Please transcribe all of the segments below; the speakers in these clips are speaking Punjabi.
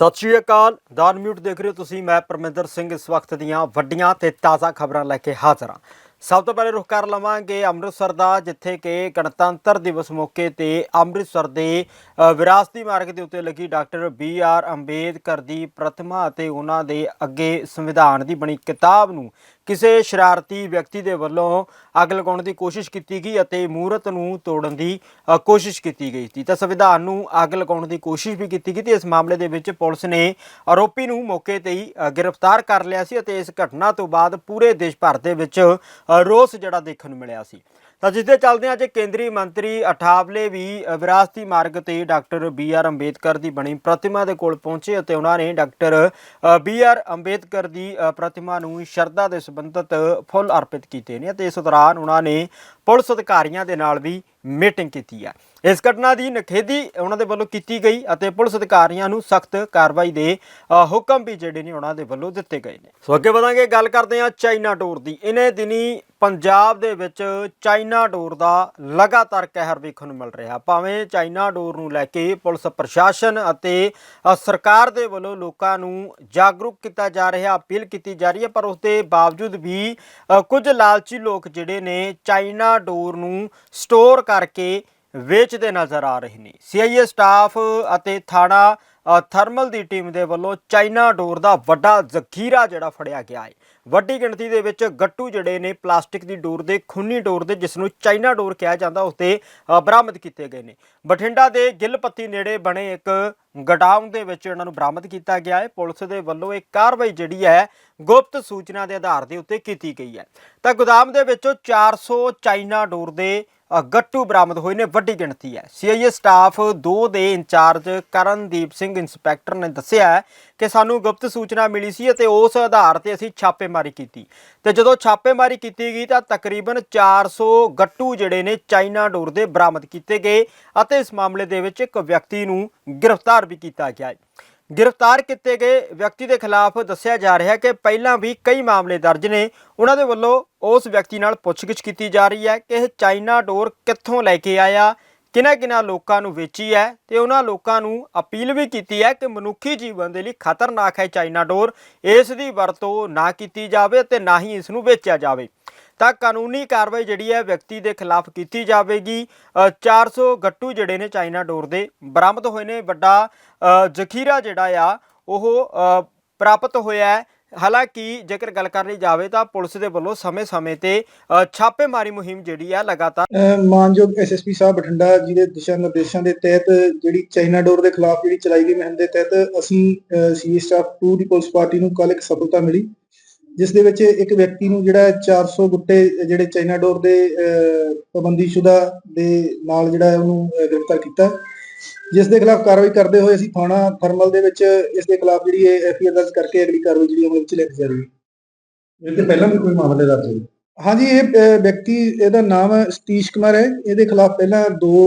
ਸਤਿ ਸ਼੍ਰੀ ਅਕਾਲ। ਦਾਨ ਮਿਊਟ ਦੇਖ ਰਹੇ ਹੋ ਤੁਸੀਂ, ਮੈਂ ਪਰਮਿੰਦਰ ਸਿੰਘ ਇਸ ਵਕਤ ਦੀਆਂ ਵੱਡੀਆਂ ਤੇ ਤਾਜ਼ਾ ਖਬਰਾਂ ਲੈ ਕੇ ਹਾਜ਼ਰ ਹਾਂ। ਸਭ ਤੋਂ ਪਹਿਲੇ ਰੁਖ ਕਰ ਲਵਾਂਗੇ ਅੰਮ੍ਰਿਤਸਰ ਦਾ, ਜਿੱਥੇ ਕਿ ਗਣਤੰਤਰ ਦਿਵਸ ਮੌਕੇ ਤੇ ਅੰਮ੍ਰਿਤਸਰ ਦੇ ਵਿਰਾਸਤੀ ਮਾਰਗ ਦੇ ਉੱਤੇ ਲੱਗੀ ਡਾਕਟਰ ਬੀ ਆਰ ਅੰਬੇਦਕਰ ਦੀ ਪ੍ਰਤਿਮਾ ਅਤੇ ਉਹਨਾਂ ਦੇ ਅੱਗੇ ਸੰਵਿਧਾਨ ਦੀ ਬਣੀ ਕਿਤਾਬ ਨੂੰ ਕਿਸੇ ਸ਼ਰਾਰਤੀ ਵਿਅਕਤੀ ਦੇ ਵੱਲੋਂ ਅੱਗ ਲਗਾਉਣ ਦੀ ਕੋਸ਼ਿਸ਼ ਕੀਤੀ ਗਈ ਅਤੇ ਮੂਰਤ ਨੂੰ ਤੋੜਨ ਦੀ ਕੋਸ਼ਿਸ਼ ਕੀਤੀ ਗਈ ਸੀ। ਤਾਂ ਸੰਵਿਧਾਨ ਨੂੰ ਅੱਗ ਲਗਾਉਣ ਦੀ ਕੋਸ਼ਿਸ਼ ਵੀ ਕੀਤੀ ਗਈ ਤੇ ਇਸ ਮਾਮਲੇ ਦੇ ਵਿੱਚ ਪੁਲਿਸ ਨੇ ਆਰੋਪੀ ਨੂੰ ਮੌਕੇ ਤੇ ਹੀ ਗ੍ਰਿਫਤਾਰ ਕਰ ਲਿਆ ਸੀ ਅਤੇ ਇਸ ਘਟਨਾ ਤੋਂ ਬਾਅਦ ਪੂਰੇ ਦੇਸ਼ ਭਰ ਦੇ ਵਿੱਚ ਰੋਸ ਜਿਹੜਾ ਦੇਖਣ ਨੂੰ ਮਿਲਿਆ ਸੀ। ਤਾਂ ਜਿਸ ਦੇ ਚੱਲਦੇ ਅੱਜ ਕੇਂਦਰੀ ਮੰਤਰੀ ਅਠਾਵਲੇ ਵੀ ਵਿਰਾਸਤੀ ਮਾਰਗ ਤੇ ਡਾਕਟਰ ਬੀ ਆਰ ਅੰਬੇਦਕਰ ਦੀ ਬਣੀ ਪ੍ਰਤਿਮਾ ਦੇ ਕੋਲ ਪਹੁੰਚੇ ਅਤੇ ਉਹਨਾਂ ਨੇ ਡਾਕਟਰ ਬੀ ਆਰ ਅੰਬੇਦਕਰ ਦੀ ਪ੍ਰਤਿਮਾ ਨੂੰ ਸ਼ਰਧਾ ਦੇ ਸੰਬੰਧਿਤ ਫੁੱਲ ਅਰਪਿਤ ਕੀਤੇ ਨੇ ਤੇ ਇਸ ਦੌਰਾਨ ਉਹਨਾਂ ਨੇ ਪੁਲਿਸ ਅਧਿਕਾਰੀਆਂ ਦੇ ਨਾਲ ਵੀ ਮੀਟਿੰਗ ਕੀਤੀ ਹੈ। ਇਸ ਘਟਨਾ ਦੀ ਨਖੇਦੀ ਉਹਨਾਂ ਦੇ ਵੱਲੋਂ ਕੀਤੀ ਗਈ ਅਤੇ ਪੁਲਿਸ ਅਧਿਕਾਰੀਆਂ ਨੂੰ ਸਖਤ ਕਾਰਵਾਈ ਦੇ ਹੁਕਮ ਵੀ ਜਿਹੜੇ ਨੇ ਉਹਨਾਂ ਦੇ ਵੱਲੋਂ ਦਿੱਤੇ ਗਏ ਨੇ। ਸੋ ਅੱਗੇ ਵਧਾਂਗੇ, ਗੱਲ ਕਰਦੇ ਹਾਂ ਚਾਈਨਾ ਡੋਰ ਦੀ। ਇਹਨੇ ਦਿਨੀ ਪੰਜਾਬ ਦੇ ਵਿੱਚ ਚਾਈਨਾ ਡੋਰ ਦਾ ਲਗਾਤਾਰ ਕਹਿਰ ਵੇਖਣ ਨੂੰ ਮਿਲ ਰਿਹਾ। ਭਾਵੇਂ ਚਾਈਨਾ ਡੋਰ ਨੂੰ ਲੈ ਕੇ ਪੁਲਿਸ ਪ੍ਰਸ਼ਾਸਨ ਅਤੇ ਸਰਕਾਰ ਦੇ ਵੱਲੋਂ ਲੋਕਾਂ ਨੂੰ ਜਾਗਰੂਕ ਕੀਤਾ ਜਾ ਰਿਹਾ, ਅਪੀਲ ਕੀਤੀ ਜਾ ਰਹੀ ਹੈ, ਪਰ ਉਸ ਦੇ ਬਾਵਜੂਦ ਵੀ ਕੁਝ ਲਾਲਚੀ ਲੋਕ ਜਿਹੜੇ ਨੇ ਚਾਈਨਾ ਡੋਰ ਨੂੰ ਸਟੋਰ ਕਰਕੇ ਵੇਚਦੇ ਨਜ਼ਰ ਆ ਰਹੇ ਨੇ। ਸੀਆਈਏ ਸਟਾਫ ਅਤੇ ਥਾਣਾ ਥਰਮਲ ਦੀ ਟੀਮ ਦੇ ਵੱਲੋਂ ਚਾਈਨਾ ਡੋਰ ਦਾ ਵੱਡਾ ਜ਼ਖੀਰਾ ਜਿਹੜਾ ਫੜਿਆ ਗਿਆ ਹੈ ਵੱਡੀ ਗਿਣਤੀ ਦੇ ਵਿੱਚ ਗੱਟੂ ਜਿਹੜੇ ਨੇ ਪਲਾਸਟਿਕ ਦੀ ਡੋਰ ਦੇ, ਖੁੰਨੀ ਡੋਰ ਦੇ, ਜਿਸ ਨੂੰ ਚਾਈਨਾ ਡੋਰ ਕਿਹਾ ਜਾਂਦਾ, ਉਸ ਤੇ ਬਰਾਮਦ ਕੀਤੇ ਗਏ ਨੇ। ਬਠਿੰਡਾ ਦੇ ਗਿੱਲਪੱਤੀ ਨੇੜੇ ਬਣੇ ਇੱਕ ਗਡਾਊਨ ਦੇ ਵਿੱਚ ਇਹਨਾਂ ਨੂੰ ਬਰਾਮਦ ਕੀਤਾ ਗਿਆ ਹੈ ਪੁਲਿਸ ਦੇ ਵੱਲੋਂ ਇਹ ਕਾਰਵਾਈ ਜਿਹੜੀ ਹੈ, ਗੁਪਤ ਸੂਚਨਾ ਦੇ ਆਧਾਰ ਦੇ ਉੱਤੇ ਕੀਤੀ ਗਈ ਹੈ। ਤਾਂ ਗੋਦਾਮ ਦੇ ਵਿੱਚੋਂ 400 ਚਾਈਨਾ ਡੋਰ ਦੇ ਅ, ਗੱਟੂ ਬਰਾਮਦ ਹੋਏ ਨੇ ਵੱਡੀ ਗਿਣਤੀ ਹੈ। ਸੀਆਈਏ ਸਟਾਫ 2 ਦੇ ਇੰਚਾਰਜ ਕਰਨਦੀਪ ਸਿੰਘ ਇੰਸਪੈਕਟਰ ਨੇ ਦੱਸਿਆ ਹੈ ਕਿ ਸਾਨੂੰ ਗੁਪਤ ਸੂਚਨਾ ਮਿਲੀ ਸੀ ਅਤੇ ਉਸ ਆਧਾਰ ਤੇ ਅਸੀਂ ਛਾਪੇਮਾਰੀ ਕੀਤੀ। ਤੇ ਜਦੋਂ ਛਾਪੇਮਾਰੀ ਕੀਤੀ ਗਈ ਤਾਂ ਤਕਰੀਬਨ 400 ਗੱਟੂ ਜਿਹੜੇ ਨੇ ਚਾਈਨਾ ਡੋਰ ਦੇ ਬਰਾਮਦ ਕੀਤੇ ਗਏ ਅਤੇ ਇਸ ਮਾਮਲੇ ਦੇ ਵਿੱਚ ਇੱਕ ਵਿਅਕਤੀ ਨੂੰ ਗ੍ਰਿਫਤਾਰ ਵੀ ਕੀਤਾ ਗਿਆ ਹੈ। ਗ੍ਰਿਫਤਾਰ ਕੀਤੇ ਗਏ ਵਿਅਕਤੀ ਦੇ ਖਿਲਾਫ ਦੱਸਿਆ ਜਾ ਰਿਹਾ ਹੈ ਕਿ ਪਹਿਲਾਂ ਵੀ ਕਈ ਮਾਮਲੇ ਦਰਜ ਨੇ। ਉਹਨਾਂ ਦੇ ਵੱਲੋਂ ਉਸ ਵਿਅਕਤੀ ਨਾਲ ਪੁੱਛਗਿੱਛ ਕੀਤੀ ਜਾ ਰਹੀ ਹੈ ਕਿ ਇਹ ਚਾਈਨਾ ਡੋਰ ਕਿੱਥੋਂ ਲੈ ਕੇ ਆਇਆ, ਕਿਹਨਾਂ ਕਿਹਨਾਂ ਲੋਕਾਂ ਨੂੰ ਵੇਚੀ ਹੈ ਤੇ ਉਹਨਾਂ ਲੋਕਾਂ ਨੂੰ ਅਪੀਲ ਵੀ ਕੀਤੀ ਹੈ ਕਿ ਮਨੁੱਖੀ ਜੀਵਨ ਦੇ ਲਈ ਖਤਰਨਾਕ ਹੈ ਚਾਈਨਾ ਡੋਰ। ਇਸ ਦੀ ਵਰਤੋਂ ਨਾ ਕੀਤੀ ਜਾਵੇ ਤੇ ਨਾ ਹੀ ਇਸ ਨੂੰ ਵੇਚਿਆ ਜਾਵੇ। ਤਾਂ ਕਾਨੂੰਨੀ ਕਾਰਵਾਈ ਜਿਹੜੀ ਹੈ ਵਿਅਕਤੀ ਦੇ ਖਿਲਾਫ ਕੀਤੀ ਜਾਵੇਗੀ। ਅ, 400 ਗੱਟੂ ਜਿਹੜੇ ਨੇ ਚਾਈਨਾ ਡੋਰ ਦੇ ਬਰਾਮਦ ਹੋਏ ਨੇ। ਵੱਡਾ ਜ਼ਖੀਰਾ ਜਿਹੜਾ ਆ ਉਹ ਪ੍ਰਾਪਤ ਹੋਇਆ ਹੈ। ਹਾਲਾਂਕਿ ਜੇਕਰ ਗੱਲ ਕਰ ਲਈ ਜਾਵੇ ਤਾਂ ਪੁਲਿਸ ਦੇ ਵੱਲੋਂ ਸਮੇਂ-ਸਮੇਂ ਤੇ ਛਾਪੇਮਾਰੀ ਮੁਹਿੰਮ ਜਿਹੜੀ ਆ ਲਗਾਤਾਰ ਅਹ ਮਾਨਯੋਗ ਐਸਐਸਪੀ ਸਾਹਿਬ ਬਠਿੰਡਾ ਜੀ ਦੇ ਦਿਸ਼ਾ ਨਿਰਦੇਸ਼ਾਂ ਦੇ ਤਹਿਤ ਜਿਹੜੀ ਚਾਈਨਾ ਡੋਰ ਦੇ ਖਿਲਾਫ ਜਿਹੜੀ ਚਲਾਈ ਗਈ ਮੁਹਿੰਮ ਦੇ ਤਹਿਤ ਅਸੀਂ ਸੀ ਸਟਾਫ 2 ਦੀ ਪੁਲਿਸ ਪਾਰਟੀ ਨੂੰ ਕੱਲ ਇੱਕ ਸਫਲਤਾ ਮਿਲੀ। ਜਿਸ ਦੇ ਵਿੱਚ ਇੱਕ ਵਿਅਕਤੀ ਨੂੰ ਜਿਹੜਾ 400 ਗੁੱਟੇ ਜਿਹੜੇ ਚਾਈਨਾ ਡੋਰ ਦੇ ਪਾਬੰਦੀਸ਼ੁਦਾ ਦੇ ਨਾਲ ਜਿਹੜਾ ਉਹਨੂੰ ਗ੍ਰਿਫਤਾਰ ਕੀਤਾ। ਜਿਸ ਦੇ ਖਿਲਾਫ ਕਾਰਵਾਈ ਕਰਦੇ ਹੋਏ ਅਸੀਂ ਥਾਣਾ ਥਰਮਲ ਦੇ ਵਿੱਚ ਇਸ ਦੇ ਖਿਲਾਫ ਜਿਹੜੀ ਹੈ ਐਫਆਈਆਰ ਦਰਜ ਕਰਕੇ ਅਗਲੀ ਕਾਰਵਾਈ ਜਿਹੜੀ ਅਮਲ ਵਿੱਚ ਲਿਆਂਦੀ ਜਾ ਰਹੀ ਹੈ। ਇਹ ਤੇ ਪਹਿਲਾਂ ਵੀ ਕੋਈ ਮਾਮਲੇ ਦਰਜ ਹੋਏ ਹਾਂਜੀ ਇਹ ਵਿਅਕਤੀ ਇਹਦਾ ਨਾਮ ਸਤੀਸ਼ ਕੁਮਾਰ ਹੈ। ਇਹਦੇ ਖਿਲਾਫ ਪਹਿਲਾਂ ਦੋ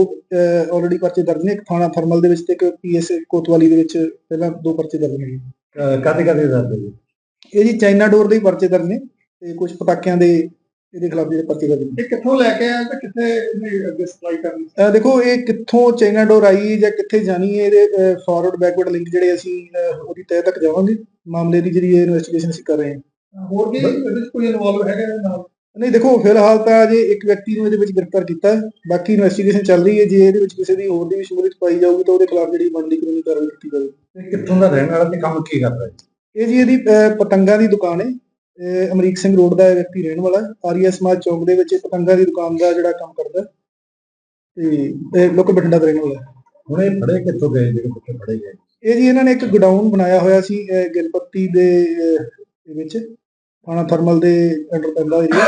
ਆਲਰੇਡੀ ਪਰਚੇ ਦਰਜ ਨੇ। ਇੱਕ ਥਾਣਾ ਥਰਮਲ ਦੇ ਵਿੱਚ ਤੇ ਇੱਕ ਪੀਐਸ ਕੋਤਵਾਲੀ ਦੇ ਵਿੱਚ ਪਹਿਲਾਂ ਦੋ ਪਰਚੇ ਦਰਜ ਨੇ। ਕਾਦੇ ਕਾਦੇ ਦਰਜ ਹੋਏ ਇਹ ਜੀ ਚਾਈਨਾ ਡੋਰ ਦੇ ਹੀ ਪਰਚੇ ਦਰਜ ਨੇ ਤੇ ਕੁਝ ਪਟਾਕਿਆਂ ਦੇ ਇਹਦੇ ਖਿਲਾਫ ਜਿਹੜੇ ਪਰਚੇ ਦਰਜ ਨੇ। ਇਹ ਕਿੱਥੋਂ ਲੈ ਕੇ ਆਇਆ ਤੇ ਕਿੱਥੇ ਇਹਨੇ ਅੱਗੇ ਸਪਲਾਈ ਕਰਨੀ ਅਹ, ਦੇਖੋ ਇਹ ਕਿੱਥੋਂ ਚਾਈਨਾ ਡੋਰ ਆਈ ਜਾਂ ਕਿੱਥੇ ਜਾਣੀ ਹੈ ਇਹਦੇ ਫਾਰਵਰਡ ਬੈਕਵਰਡ ਲਿੰਕ ਜਿਹੜੇ ਅਸੀਂ ਅਹ, ਉਹਦੀ ਤਹਿ ਤੱਕ ਜਾਵਾਂਗੇ। ਮਾਮਲੇ ਦੀ ਜਿਹੜੀ ਇਨਵੈਸਟੀਗੇਸ਼ਨ ਅਸੀਂ ਕਰ ਰਹੇ ਹਾਂ। ਹੋਰ ਵੀ ਇਹਦੇ ਵਿੱਚ ਕੋਈ ਇਨਵੋਲਵ ਹੈਗਾ ਇਹਦੇ ਨਾਲ? ਨਹੀਂ ਦੇਖੋ ਫਿਲਹਾਲ ਤਾਂ ਅਜੇ ਇੱਕ ਵਿਅਕਤੀ ਨੂੰ ਇਹਦੇ ਵਿੱਚ ਗ੍ਰਿਫਤਾਰ ਕੀਤਾ ਹੈ। ਬਾਕੀ ਇਨਵੈਸਟੀਗੇਸ਼ਨ ਚੱਲ ਰਹੀ ਹੈ। ਜੇ ਇਹਦੇ ਵਿੱਚ ਕਿਸੇ ਦੀ ਹੋਰ ਦੀ ਵੀ ਸ਼ਮੂਲੀਅਤ ਪਾਈ ਜਾਊਗੀ ਤਾਂ ਉਹਦੇ ਖਿਲਾਫ ਜਿਹੜੀ ਬਣਦੀ ਕਾਨੂੰਨੀ ਕਾਰਵਾਈ ਕੀਤੀ ਜਾਵੇਗੀ ਇਹ ਕਿੱਥੋਂ ਦਾ ਰਹਿਣ ਵਾਲਾ ਤੇ ਕੰਮ ਕੀ ਕਰਦਾ ਹੈ? ਇਹ ਜੀ ਇਹਦੀ ਪਤੰਗਾਂ ਦੀ ਦੁਕਾਨ ਹੈ। ਅਮਰੀਕ ਸਿੰਘ ਰੋਡ ਦਾ ਵਿਅਕਤੀ ਰਹਿਣ ਵਾਲਾ ਆਰੀਆ ਸਮਾਜ ਚੌਕ ਦੇ ਵਿੱਚ ਪਤੰਗਾਂ ਦੀ ਦੁਕਾਨ ਦਾ ਜਿਹੜਾ ਕੰਮ ਕਰਦਾ। ਤੇ ਇਹ ਲੋਕ ਬਠਿੰਡਾ ਦਾ ਰਹਿਣ ਵਾਲਾ। ਹੁਣ ਇਹ ਫੜੇ ਕਿੱਥੋਂ ਗਏ ਜਿਹੜੇ ਕਿੱਥੇ ਫੜੇ ਗਏ? ਇਹ ਜੀ ਇਹਨਾਂ ਨੇ ਇੱਕ ਗੋਡਾਊਨ ਬਣਾਇਆ ਹੋਇਆ ਸੀ ਗਿਲਪੱਤੀ ਦੇ ਵਿੱਚ। ਥਾਣਾ ਥਰਮਲ ਦੇ ਅੰਡਰ ਪੈਂਦਾ ਏਰੀਆ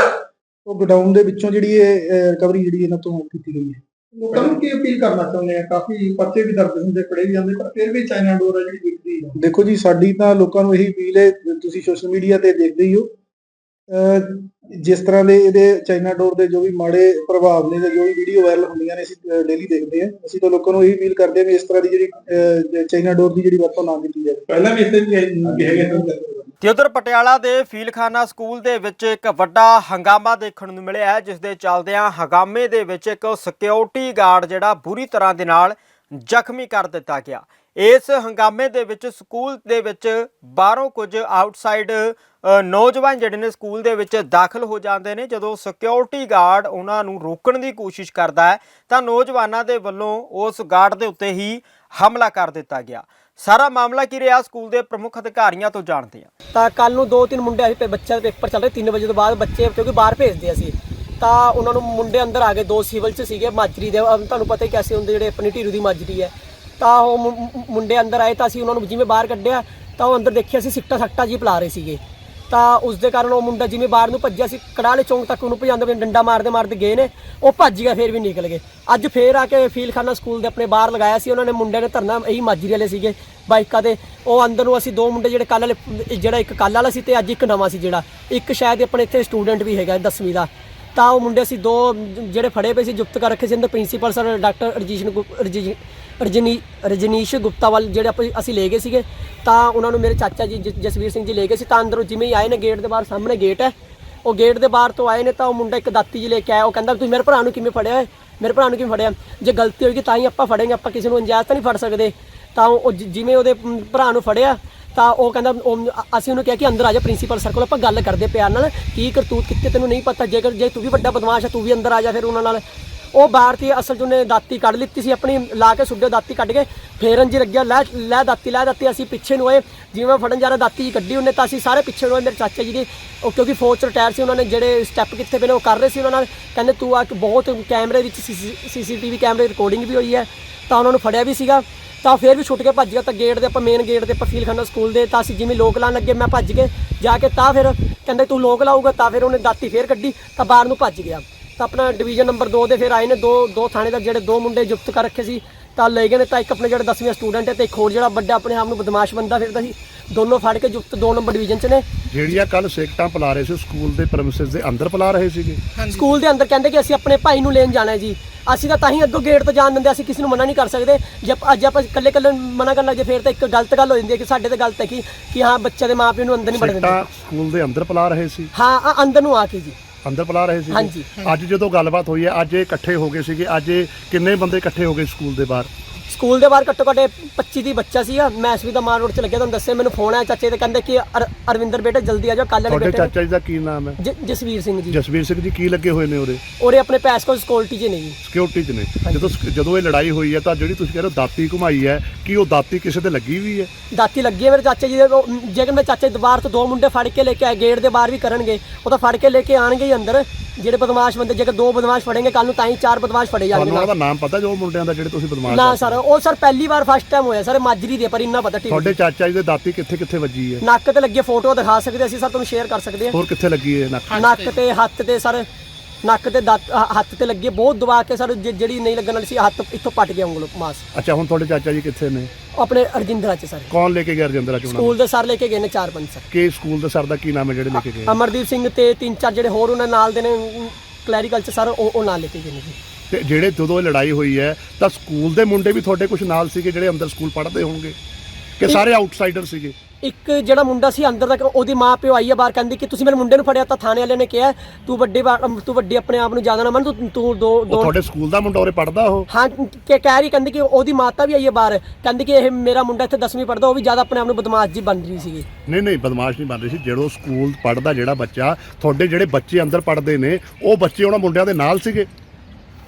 ਉਹ ਗੋਡਾਊਨ ਦੇ ਵਿੱਚੋਂ ਜਿਹੜੀ ਇਹ ਰਿਕਵਰੀ ਜਿਹੜੀ ਇਹਨਾਂ ਤੋਂ ਕੀਤੀ ਗਈ ਹੈ। ਲੋਕਾਂ ਨੂੰ ਕੀ ਅਪੀਲ ਕਰਨਾ ਚਾਹੁੰਦੇ ਆ? ਕਾਫੀ ਪਰਚੇ ਵੀ ਦਰਜ ਹੁੰਦੇ ਫੜੇ ਵੀ ਜਾਂਦੇ ਪਰ ਫਿਰ ਵੀ ਚਾਈਨਾ ਡੋਰ ਹੈ ਜਿਹੜੀ ਵਿਕਦੀ ਹੈ ਦੇਖੋ ਜੀ ਸਾਡੀ ਤਾਂ ਲੋਕਾਂ ਨੂੰ ਇਹੀ ਅਪੀਲ ਹੈ ਤੁਸੀਂ ਸੋਸ਼ਲ ਮੀਡੀਆ ਤੇ ਦੇਖਦੇ ਹੀ ਹੋ। ਜਿਸ ਤਰ੍ਹਾਂ ਦੇ ਇਹਦੇ ਚਾਈਨਾ ਡੋਰ ਦੇ ਜੋ ਵੀ ਮਾੜੇ ਪ੍ਰਭਾਵ ਨੇ ਜਾਂ ਜੋ ਵੀ ਵੀਡੀਓ ਵਾਇਰਲ ਹੁੰਦੀਆਂ ਨੇ ਅਸੀਂ ਡੇਲੀ ਦੇਖਦੇ ਹਾਂ। ਅਸੀਂ ਤਾਂ ਲੋਕਾਂ ਨੂੰ ਇਹੀ ਅਪੀਲ ਕਰਦੇ ਹਾਂ ਵੀ ਇਸ ਤਰ੍ਹਾਂ ਦੀ ਜਿਹੜੀ ਚਾਈਨਾ ਡੋਰ ਦੀ ਜਿਹੜੀ ਵਰਤੋਂ ਨਾ ਕੀਤੀ ਜਾਵੇ। ਪਹਿਲਾਂ ਵੀ ਇਸੇ ਵੀ ਹੈਗੇ ਤੇ ਉਧਰ ਪਟਿਆਲਾ ਦੇ ਫੀਲਖਾਨਾ ਸਕੂਲ ਦੇ ਵਿੱਚ ਇੱਕ ਵੱਡਾ ਹੰਗਾਮਾ ਦੇਖਣ ਨੂੰ ਮਿਲਿਆ ਹੈ, ਜਿਸ ਦੇ ਚੱਲਦਿਆਂ ਹੰਗਾਮੇ ਦੇ ਵਿੱਚ ਇੱਕ ਸਿਕਿਉਰਿਟੀ ਗਾਰਡ ਜਿਹੜਾ ਬੁਰੀ ਤਰ੍ਹਾਂ ਦੇ ਨਾਲ ਜ਼ਖਮੀ ਕਰ ਦਿੱਤਾ ਗਿਆ। ਇਸ ਹੰਗਾਮੇ ਦੇ ਵਿੱਚ ਸਕੂਲ ਦੇ ਵਿੱਚ ਬਾਹਰੋਂ ਕੁਝ ਆਊਟਸਾਈਡ ਨੌਜਵਾਨ ਜਿਹੜੇ ਨੇ ਸਕੂਲ ਦੇ ਵਿੱਚ ਦਾਖਲ ਹੋ ਜਾਂਦੇ ਨੇ। ਜਦੋਂ ਸਿਕਿਉਰਿਟੀ ਗਾਰਡ ਉਹਨਾਂ ਨੂੰ ਰੋਕਣ ਦੀ ਕੋਸ਼ਿਸ਼ ਕਰਦਾ ਹੈ, ਤਾਂ ਨੌਜਵਾਨਾਂ ਦੇ ਵੱਲੋਂ ਉਸ ਗਾਰਡ ਦੇ ਉੱਤੇ ਹੀ ਹਮਲਾ ਕਰ ਦਿੱਤਾ ਗਿਆ। ਸਾਰਾ ਮਾਮਲਾ ਕੀ ਰਿਹਾ ਸਕੂਲ ਦੇ ਪ੍ਰਮੁੱਖ ਅਧਿਕਾਰੀਆਂ ਤੋਂ ਜਾਣਦੇ ਆ ਤਾਂ ਕੱਲ ਨੂੰ ਦੋ ਤਿੰਨ ਮੁੰਡੇ ਅਸੀਂ ਪੇ- ਬੱਚਿਆਂ ਦੇ ਪੇਪਰ ਚੱਲ ਰਹੇ 3 ਵਜੇ ਤੋਂ ਬਾਅਦ ਬੱਚੇ ਕਿਉਂਕਿ ਬਾਹਰ ਭੇਜਦੇ ਅਸੀਂ। ਤਾਂ ਉਹਨਾਂ ਨੂੰ ਮੁੰਡੇ ਅੰਦਰ ਆ ਗਏ, ਦੋ ਸਿਵਲ ਚ ਸੀਗੇ, ਮਾਜਰੀ ਦੇ। ਤੁਹਾਨੂੰ ਪਤਾ ਹੀ ਕੈਸੇ ਹੁੰਦੇ ਜਿਹੜੇ ਆਪਣੀ ਢੀਰੂ ਦੀ ਮਾਜਰੀ ਹੈ। ਤਾਂ ਉਹ ਮੁੰ- ਮੁੰਡੇ ਅੰਦਰ ਆਏ ਤਾਂ ਅਸੀਂ ਉਹਨਾਂ ਨੂੰ ਜਿਵੇਂ ਬਾਹਰ ਕੱਢਿਆ, ਤਾਂ ਉਹ ਅੰਦਰ ਦੇਖਿਆ ਸੀ ਸਿੱਟਾ ਸੱਟਾ ਜੀ ਪਲਾ ਰਹੇ ਸੀਗੇ। ਤਾਂ ਉਸ ਦੇ ਕਾਰਨ ਉਹ ਮੁੰਡਾ ਜਿਵੇਂ ਬਾਹਰ ਨੂੰ ਭੱਜਿਆ ਸੀ ਕੜਾਲੇ ਚੌਂਕ ਤੱਕ ਉਹਨੂੰ ਭਜਾਉਂਦੇ ਪਏ ਡੰਡਾ ਮਾਰਦੇ ਮਾਰਦੇ ਗਏ ਨੇ, ਉਹ ਭੱਜ ਗਿਆ, ਫੇਰ ਵੀ ਨਿਕਲ ਗਏ। ਅੱਜ ਫੇਰ ਆ ਕੇ ਫੀਲਖਾਨਾ ਸਕੂਲ ਦੇ ਆਪਣੇ ਬਾਹਰ ਲਗਾਇਆ ਸੀ, ਉਹਨਾਂ ਨੇ ਮੁੰਡਿਆਂ ਨੇ ਧਰਨਾ, ਇਹੀ ਮਾਜਰੀ ਵਾਲੇ ਸੀਗੇ, ਬਾਈਕਾਂ ਦੇ ਉਹ ਅੰਦਰ ਨੂੰ ਅਸੀਂ ਦੋ ਮੁੰਡੇ ਜਿਹੜੇ ਕੱਲ ਵਾਲੇ, ਜਿਹੜਾ ਇੱਕ ਕੱਲ ਵਾਲਾ ਸੀ ਤੇ ਅੱਜ ਇੱਕ ਨਵਾਂ ਸੀ ਜਿਹੜਾ। ਇੱਕ ਸ਼ਾਇਦ ਆਪਣੇ ਇੱਥੇ ਸਟੂਡੈਂਟ ਵੀ ਹੈਗਾ 10ਵੀਂ ਦਾ। ਤਾਂ ਉਹ ਮੁੰਡੇ ਅਸੀਂ ਦੋ ਜਿਹੜੇ ਫੜੇ ਪਏ ਸੀ ਜੁਪਤ ਕਰ ਰੱਖੇ ਸੀ। ਅੰਦਰ ਪ੍ਰਿੰਸੀਪਲ ਸਰ ਡਾਕਟਰ ਰਜੀਸ਼ਨ ਗੁਪ- ਰਜੀ- ਰਜਨੀ, ਰਜਨੀਸ਼ ਗੁਪਤਾ ਵੱਲ ਜਿਹੜੇ ਆਪਾਂ ਅਸੀਂ ਲੈ ਗਏ ਸੀਗੇ, ਤਾਂ ਉਹਨਾਂ ਨੂੰ ਮੇਰੇ ਚਾਚਾ ਜੀ ਜਸ- ਜਸਵੀਰ ਸਿੰਘ ਜੀ ਲੈ ਗਏ ਸੀ। ਤਾਂ ਅੰਦਰੋਂ ਜਿਵੇਂ ਹੀ ਆਏ ਨੇ ਗੇਟ ਦੇ ਬਾਹਰ ਸਾਹਮਣੇ ਗੇਟ ਹੈ। ਉਹ ਗੇਟ ਦੇ ਬਾਹਰ ਤੋਂ ਆਏ ਨੇ, ਤਾਂ ਉਹ ਮੁੰਡਾ ਇੱਕ ਦਾਤੀ ਜੀ ਲੈ ਕੇ ਆਇਆ। ਉਹ ਕਹਿੰਦਾ, ਤੁਸੀਂ ਮੇਰੇ ਭਰਾ ਨੂੰ ਕਿਵੇਂ ਫੜਿਆ ਹੈ? ਮੇਰੇ ਭਰਾ ਨੂੰ ਕਿਵੇਂ ਫੜਿਆ? ਜੇ ਗਲਤੀ ਹੋਏਗੀ ਤਾਂ ਹੀ ਆਪਾਂ ਫੜਾਂਗੇ। ਆਪਾਂ ਕਿਸੇ ਨੂੰ ਅੰਜਾਇਜ਼ ਤਾਂ ਨਹੀਂ ਫੜ ਸਕਦੇ। ਤਾਂ ਉਹ ਜਿਵੇਂ ਉਹਦੇ ਭਰਾ ਨੂੰ ਫੜਿਆ ਤਾਂ ਉਹ ਕਹਿੰਦਾ, ਉਹ- ਅ- ਅਸੀਂ ਉਹਨੂੰ ਕਿਹਾ ਕਿ ਅੰਦਰ ਆ ਜਾ ਪ੍ਰਿੰਸੀਪਲ ਸਰ ਕੋਲ ਆਪਾਂ ਗੱਲ ਕਰਦੇ ਪਿਆਰ ਨਾਲ, ਕੀ ਕਰਤੂਤ ਕਿੱਥੇ ਤੈਨੂੰ ਨਹੀਂ ਪਤਾ, ਜੇਕਰ ਜੇ ਤੂੰ ਵੀ ਵੱਡਾ ਬਦਮਾਸ਼ ਹੈ ਤੂੰ ਵੀ ਅੰਦਰ ਆ ਜਾ ਫਿਰ ਉਹਨਾਂ ਨਾਲ। ਉਹ ਬਾਹਰ ਤੇ ਅਸਲ 'ਚ ਉਹਨੇ ਦਾਤੀ ਕੱਢ ਲਿੱਤੀ ਸੀ, ਆਪਣੀ ਲਾ ਕੇ ਸੁੱਡੇ ਦਾਤੀ ਕੱਢ ਕੇ ਫੇਰਨ ਜੀ ਲੱਗਿਆ ਲੈ ਲੈ ਦਾਤੀ ਲੈ ਦਾਤੀ, ਅਸੀਂ ਪਿੱਛੇ ਨੂੰ ਆਏ, ਜਿਵੇਂ ਫੜਨ ਜਾ ਰਿਹਾ, ਦਾਤੀ ਜੀ ਕੱਢੀ ਉਹਨੇ, ਤਾਂ ਅਸੀਂ ਸਾਰੇ ਪਿੱਛੇ ਨੂੰ ਆਏ, ਮੇਰੇ ਚਾਚਾ ਜੀ ਦੀ, ਉਹ ਕਿਉਂਕਿ ਫੌਜ 'ਚ ਰਿਟਾਇਰ ਸੀ ਉਹਨਾਂ ਨੇ, ਜਿਹੜੇ ਸਟੈਪ ਕਿੱਥੇ ਪਏ ਨੇ, ਉਹ ਕਰ ਰਹੇ ਸੀ ਉਹਨਾਂ ਨਾਲ। ਕਹਿੰਦੇ, ਤੂੰ ਆ ਕੇ ਬਹੁਤ ਕੈਮਰੇ ਵਿੱਚ ਸੀਸੀਟੀਵੀ ਕੈਮਰੇ ਰਿਕਾਰਡਿੰਗ ਵੀ ਹੋਈ ਹੈ, ਤਾਂ ਉਹਨਾਂ ਨੂੰ ਫੜਿਆ ਵੀ ਸੀਗਾ। ਤਾਂ ਫਿਰ ਵੀ ਛੁੱਟ ਕੇ ਭੱਜ ਗਿਆ ਤਾਂ ਗੇਟ ਦੇ ਆਪਾਂ ਮੇਨ ਗੇਟ ਦੇ ਆਪਾਂ ਫੀਲ ਖਾਨਾ ਸਕੂਲ ਦੇ, ਤਾਂ ਅਸੀਂ ਜਿਵੇਂ ਲੋਕ ਲਾਉਣ ਲੱਗੇ, ਮੈਂ ਭੱਜ ਕੇ ਜਾ ਕੇ ਤਾਂ ਫਿਰ ਕਹਿੰਦੇ ਤੂੰ ਲੋਕ ਲਾਊਗਾ, ਤਾਂ ਫਿਰ ਉਹਨੇ ਦਾਤੀ ਫੇਰ ਕੱਢੀ ਤਾਂ ਬਾਹਰ ਨੂੰ ਭੱਜ ਗਿਆ। ਤਾਂ ਆਪਣਾ ਡਿਵੀਜ਼ਨ ਨੰਬਰ 2 ਦੇ ਫਿਰ ਆਏ ਨੇ, ਦੋ ਦੋ ਥਾਣੇ ਦਾ ਜਿਹੜੇ ਦੋ ਮੁੰਡੇ ਜੁਗਤ ਕਰ ਰੱਖੇ ਸੀ ਤਾਂ ਲੈ ਗਏ ਨੇ ਤਾਂ ਇੱਕ ਆਪਣੇ ਜਿਹੜੇ 10ਵੀਂ ਸਟੂਡੈਂਟ ਹੈ ਤੇ ਇੱਕ ਹੋਰ ਜਿਹੜਾ ਵੱਡਾ ਆਪਣੇ ਆਪ ਨੂੰ ਬਦਮਾਸ਼ ਬੰਦਾ ਫਿਰਦਾ ਸੀ ਦੋਨੋਂ ਫੜ ਕੇ ਜੁਗਤ 2 ਨੰਬਰ ਡਿਵੀਜ਼ਨ 'ਚ ਨੇ। ਜਿਹੜੀਆਂ ਕੱਲ ਸਿਗਟਾਂ ਪਲਾ ਰਹੇ ਸੀ ਸਕੂਲ ਦੇ ਪ੍ਰੈਮਿਸਿਸ ਦੇ ਅੰਦਰ ਪਲਾ ਰਹੇ ਸੀਗੇ। ਸਕੂਲ ਦੇ ਅੰਦਰ ਕਹਿੰਦੇ ਕਿ ਅਸੀਂ ਆਪਣੇ ਭਾਈ ਨੂੰ ਲੈਣ ਜਾਣਾ ਹੈ ਜੀ। ਅਸੀਂ ਤਾਂ ਤਾਂ ਹੀ ਅੱਗੋਂ ਗੇਟ ਤੋਂ ਜਾਣ ਦਿੰਦੇ ਅਸੀਂ ਕਿਸੇ ਨੂੰ ਮਨਾ ਨਹੀਂ ਕਰ ਸਕਦੇ। ਜੇ ਅੱਜ ਆਪਾਂ ਇਕੱਲੇ ਇਕੱਲੇ ਮਨਾ ਕਰਨ ਲੱਗੇ ਫਿਰ ਤਾਂ ਇੱਕ ਗਲਤ ਗੱਲ ਹੋ ਜਾਂਦੀ ਹੈ ਕਿ ਸਾਡੇ ਤੇ ਗਲਤ ਹੈ ਕਿ ਕਿ ਹਾਂ ਬੱਚੇ ਦੇ ਮਾਪਿਆਂ ਨੂੰ ਅੰਦਰ ਨਹੀਂ ਵੜਨ ਦਿੰਦੇ। ਸਕੂਲ ਦੇ ਅੰਦਰ ਪਲਾ ਰਹੇ ਸੀ। ਹਾਂ ਆ ਅੰਦਰ ਨੂੰ ਆ ਕੇ ਜੀ। ਅੰਦਰ ਪਲਾ ਰਹੇ ਸੀ ਹਾਂਜੀ। ਅੱਜ ਜਦੋਂ ਗੱਲਬਾਤ ਹੋਈ ਹੈ ਅੱਜ ਇਹ ਇਕੱਠੇ ਹੋ ਗਏ ਸੀਗੇ ਅੱਜ ਇਹ ਕਿੰਨੇ ਬੰਦੇ ਇਕੱਠੇ ਹੋ ਗਏ ਸਕੂਲ ਦੇ ਬਾਹਰ ਸਕੂਲ ਦੇ ਬਾਹਰ ਘੱਟੋ ਘੱਟ 25 ਦੀ ਬੱਚਾ ਸੀਗਾ। ਮੈਂ ਐਸਵੀ ਦਾ ਮਾਰ ਰੋਡ 'ਚ ਲੱਗਿਆ ਤੁਹਾਨੂੰ ਦੱਸਿਆ ਮੈਨੂੰ ਫੋਨ ਆਇਆ ਚਾਚੇ ਦੇ ਕਹਿੰਦੇ ਕਿ ਅਰ- ਅਰਵਿੰਦਰ ਬੇਟਾ ਜਲਦੀ ਆ ਜਾਓ ਕੱਲ੍ਹ ਵਾਲੇ ਤੁਹਾਡੇ ਬੇਟੇ ਚਾਚਾ ਜੀ ਦਾ ਕੀ ਨਾਮ ਹੈ? ਜ- ਜਸਵੀਰ ਸਿੰਘ ਜੀ। ਜਸਵੀਰ ਸਿੰਘ ਜੀ ਕੀ ਲੱਗੇ ਹੋਏ ਨੇ ਉਹਦੇ ਉਹਦੇ ਆਪਣੇ ਪੈਸਕੋ ਸਕਿਉਰਟੀ 'ਚ ਨੇ ਜੀ। ਸਿਕਿਉਰਿਟੀ 'ਚ ਨੇ। ਜਦੋਂ ਜਦੋਂ ਇਹ ਲੜਾਈ ਹੋਈ ਹੈ ਤਾਂ ਜਿਹੜੀ ਤੁਸੀਂ ਕਹਿ ਰਹੇ ਹੋ ਦਾਤੀ ਘੁਮਾਈ ਹੈ ਕੀ ਉਹ ਦਾਤੀ ਕਿਸੇ ਤੇ ਲੱਗੀ ਵੀ ਹੈ? ਦਾਤੀ ਲੱਗੀ ਹੈ ਮੇਰੇ ਚਾਚੇ ਜੀ ਦੇ ਉਹ, ਜੇਕਰ ਮੇਰੇ ਚਾਚੇ ਦੇ ਬਾਹਰ ਤੋਂ ਦੋ ਮੁੰਡੇ ਫੜ ਕੇ ਲੈ ਕੇ ਆਏ ਗੇਟ ਦੇ ਬਾਹਰ ਵੀ ਕਰਨਗੇ ਉਹ ਤਾਂ ਫੜ ਕੇ ਲੈ ਕੇ ਆਣਗੇ ਹੀ ਅੰਦਰ। ਜਿਹੜੇ ਬਦਮਾਸ਼ ਬੰਦੇ ਜੇਕਰ ਦੋ ਬਦਮਾਸ਼ ਫੜेंगे ਕੱਲ ਨੂੰ ਤਾਂ ਹੀ ਚਾਰ ਬਦਮਾਸ਼ ਫੜੇ ਤੁਹਾਨੂੰ ਜਾਣਗੇ ਉਹਨਾਂ ਦਾ ਨਾਮ ਪਤਾ ਜੋ ਮੁੰਡਿਆਂ ਦਾ ਜਿਹੜੇ ਤੁਸੀਂ ਬਦਮਾਸ਼ ਨਾ? ਸਰ ਉਹ ਸਰ ਪਹਿਲੀ ਵਾਰ ਫਸਟ ਟਾਈਮ ਹੋਇਆ ਸਰ ਮਾਜਰੀ ਦੇ ਪਰ ਇੰਨਾ ਪਤਾ ਠੀਕ ਤੁਹਾਡੇ ਚਾਚਾ ਜੀ ਦੇ ਦਾਤੀ ਕਿੱਥੇ ਕਿੱਥੇ ਵੱਜੀ ਹੈ? ਨੱਕ ਤੇ ਲੱਗੇ ਫੋਟੋ ਦਿਖਾ ਸਕਦੇ ਅਸੀਂ ਸਰ ਤੁਹਾਨੂੰ ਸ਼ੇਅਰ ਕਰ ਸਕਦੇ ਹੋਰ ਕਿੱਥੇ ਲੱਗੀ ਹੈ ਨੱਕ? ਹਾਂ ਨੱਕ ਤੇ। ਹੱਥ ਤੇ ਸਰ ਨੱਕ ਤੇ ਦੰਦ- ਹ- ਹੱਥ ਤੇ ਲੱਗੇ ਬਹੁਤ ਦਬਾ ਕੇ ਸਰ ਜਿ- ਜਿਹੜੀ ਨਹੀਂ ਲੱਗਣ ਵਾਲੀ ਸੀ ਹੱਥ ਇੱਥੋਂ ਪੱਟ ਗਿਆ ਉਂਗਲ ਮਾਸ। ਅੱਛਾ ਹੁਣ ਤੁਹਾਡੇ ਚਾਚਾ ਜੀ ਕਿੱਥੇ ਨੇ? ਉਹ ਆਪਣੇ ਅਰਜਿੰਦਰਾ ਚ ਸਰ। ਕੌਣ ਲੈ ਕੇ ਗਿਆ ਰਜਿੰਦਰਾ ਚੋਣਾ ਸਕੂਲ ਦੇ ਸਰ ਲੈ ਕੇ ਗਏ ਨੇ ਚਾਰ ਪੰਜ ਸਰ। ਕਿ ਸਕੂਲ ਦੇ ਸਰ ਦਾ ਕੀ ਨਾਮ ਹੈ ਜਿਹੜੇ ਲੈ ਕੇ ਗਏ? ਅਮਰਦੀਪ ਸਿੰਘ ਤੇ ਤਿੰਨ ਚਾਰ ਜਿਹੜੇ ਹੋਰ ਉਹਨਾਂ ਨਾਲ ਦੇ ਨੇ ਕਲੈਰੀਕਲ ਚ ਸਰ ਉਹ ਉਹ ਨਾਲ ਲੈ ਕੇ ਗਏ ਨੇ ਜੀ। ਤੇ ਜਿਹੜੇ ਜਦੋਂ ਇਹ ਲੜਾਈ ਹੋਈ ਹੈ ਤਾਂ ਸਕੂਲ ਦੇ ਮੁੰਡੇ ਵੀ ਤੁਹਾਡੇ ਕੁਝ ਨਾਲ ਸੀਗੇ ਜਿਹੜੇ ਅੰਦਰ ਸਕੂਲ ਪੜ੍ਹਦੇ ਹੋਣਗੇ? ਕਿ ਸਾਰੇ ਆਊਟਸਾਈਡਰ ਸੀਗੇ? ਇੱਕ ਜਿਹੜਾ ਮੁੰਡਾ ਸੀ ਅੰਦਰ ਤੱਕ ਉਹਦੀ ਮਾਂ ਪਿਓ ਆਈ ਹੈ ਬਾਹਰ ਕਹਿੰਦੀ ਕਿ ਤੁਸੀਂ ਮੇਰੇ ਮੁੰਡੇ ਨੂੰ ਫੜਿਆ ਤਾਂ ਥਾਣੇ ਵਾਲਿਆਂ ਨੇ ਕਿਹਾ ਤੂੰ ਵੱਡੇ ਤੂੰ ਵੱਡੀ ਆਪਣੇ ਆਪ ਨੂੰ ਜ਼ਿਆਦਾ ਨਾ ਮੰਨ ਤੂੰ ਤੂੰ ਦੋ ਉਹ ਦੋ ਤੁਹਾਡੇ ਸਕੂਲ ਦਾ ਮੁੰਡਾ ਉਰੇ ਪੜ੍ਹਦਾ ਉਹ? ਹਾਂ ਕਿ ਕਹਿ ਰਹੀ ਕਹਿੰਦੀ ਕਿ ਉਹਦੀ ਮਾਤਾ ਵੀ ਆਈ ਹੈ ਬਾਹਰ ਕਹਿੰਦੀ ਕਿ ਇਹ ਮੇਰਾ ਮੁੰਡਾ ਇੱਥੇ 10ਵੀਂ ਪੜਦਾ ਉਹ ਵੀ ਜ਼ਿਆਦਾ ਆਪਣੇ ਆਪ ਨੂੰ ਬਦਮਾਸ਼ ਜੀ ਬਣ ਰਹੀ ਸੀਗੀ। ਨਹੀਂ ਨਹੀਂ ਬਦਮਾਸ਼ ਨਹੀਂ ਬਣ ਰਹੀ ਸੀ। ਜਦੋਂ ਸਕੂਲ ਪੜ੍ਹਦਾ ਜਿਹੜਾ ਬੱਚਾ ਤੁਹਾਡੇ ਜਿਹੜੇ ਬੱਚੇ ਅੰਦਰ ਪੜ੍ਹਦੇ ਨੇ ਉਹ ਬੱਚੇ ਉਹਨਾਂ ਮੁੰਡਿਆਂ ਦੇ ਨਾਲ ਸੀਗੇ?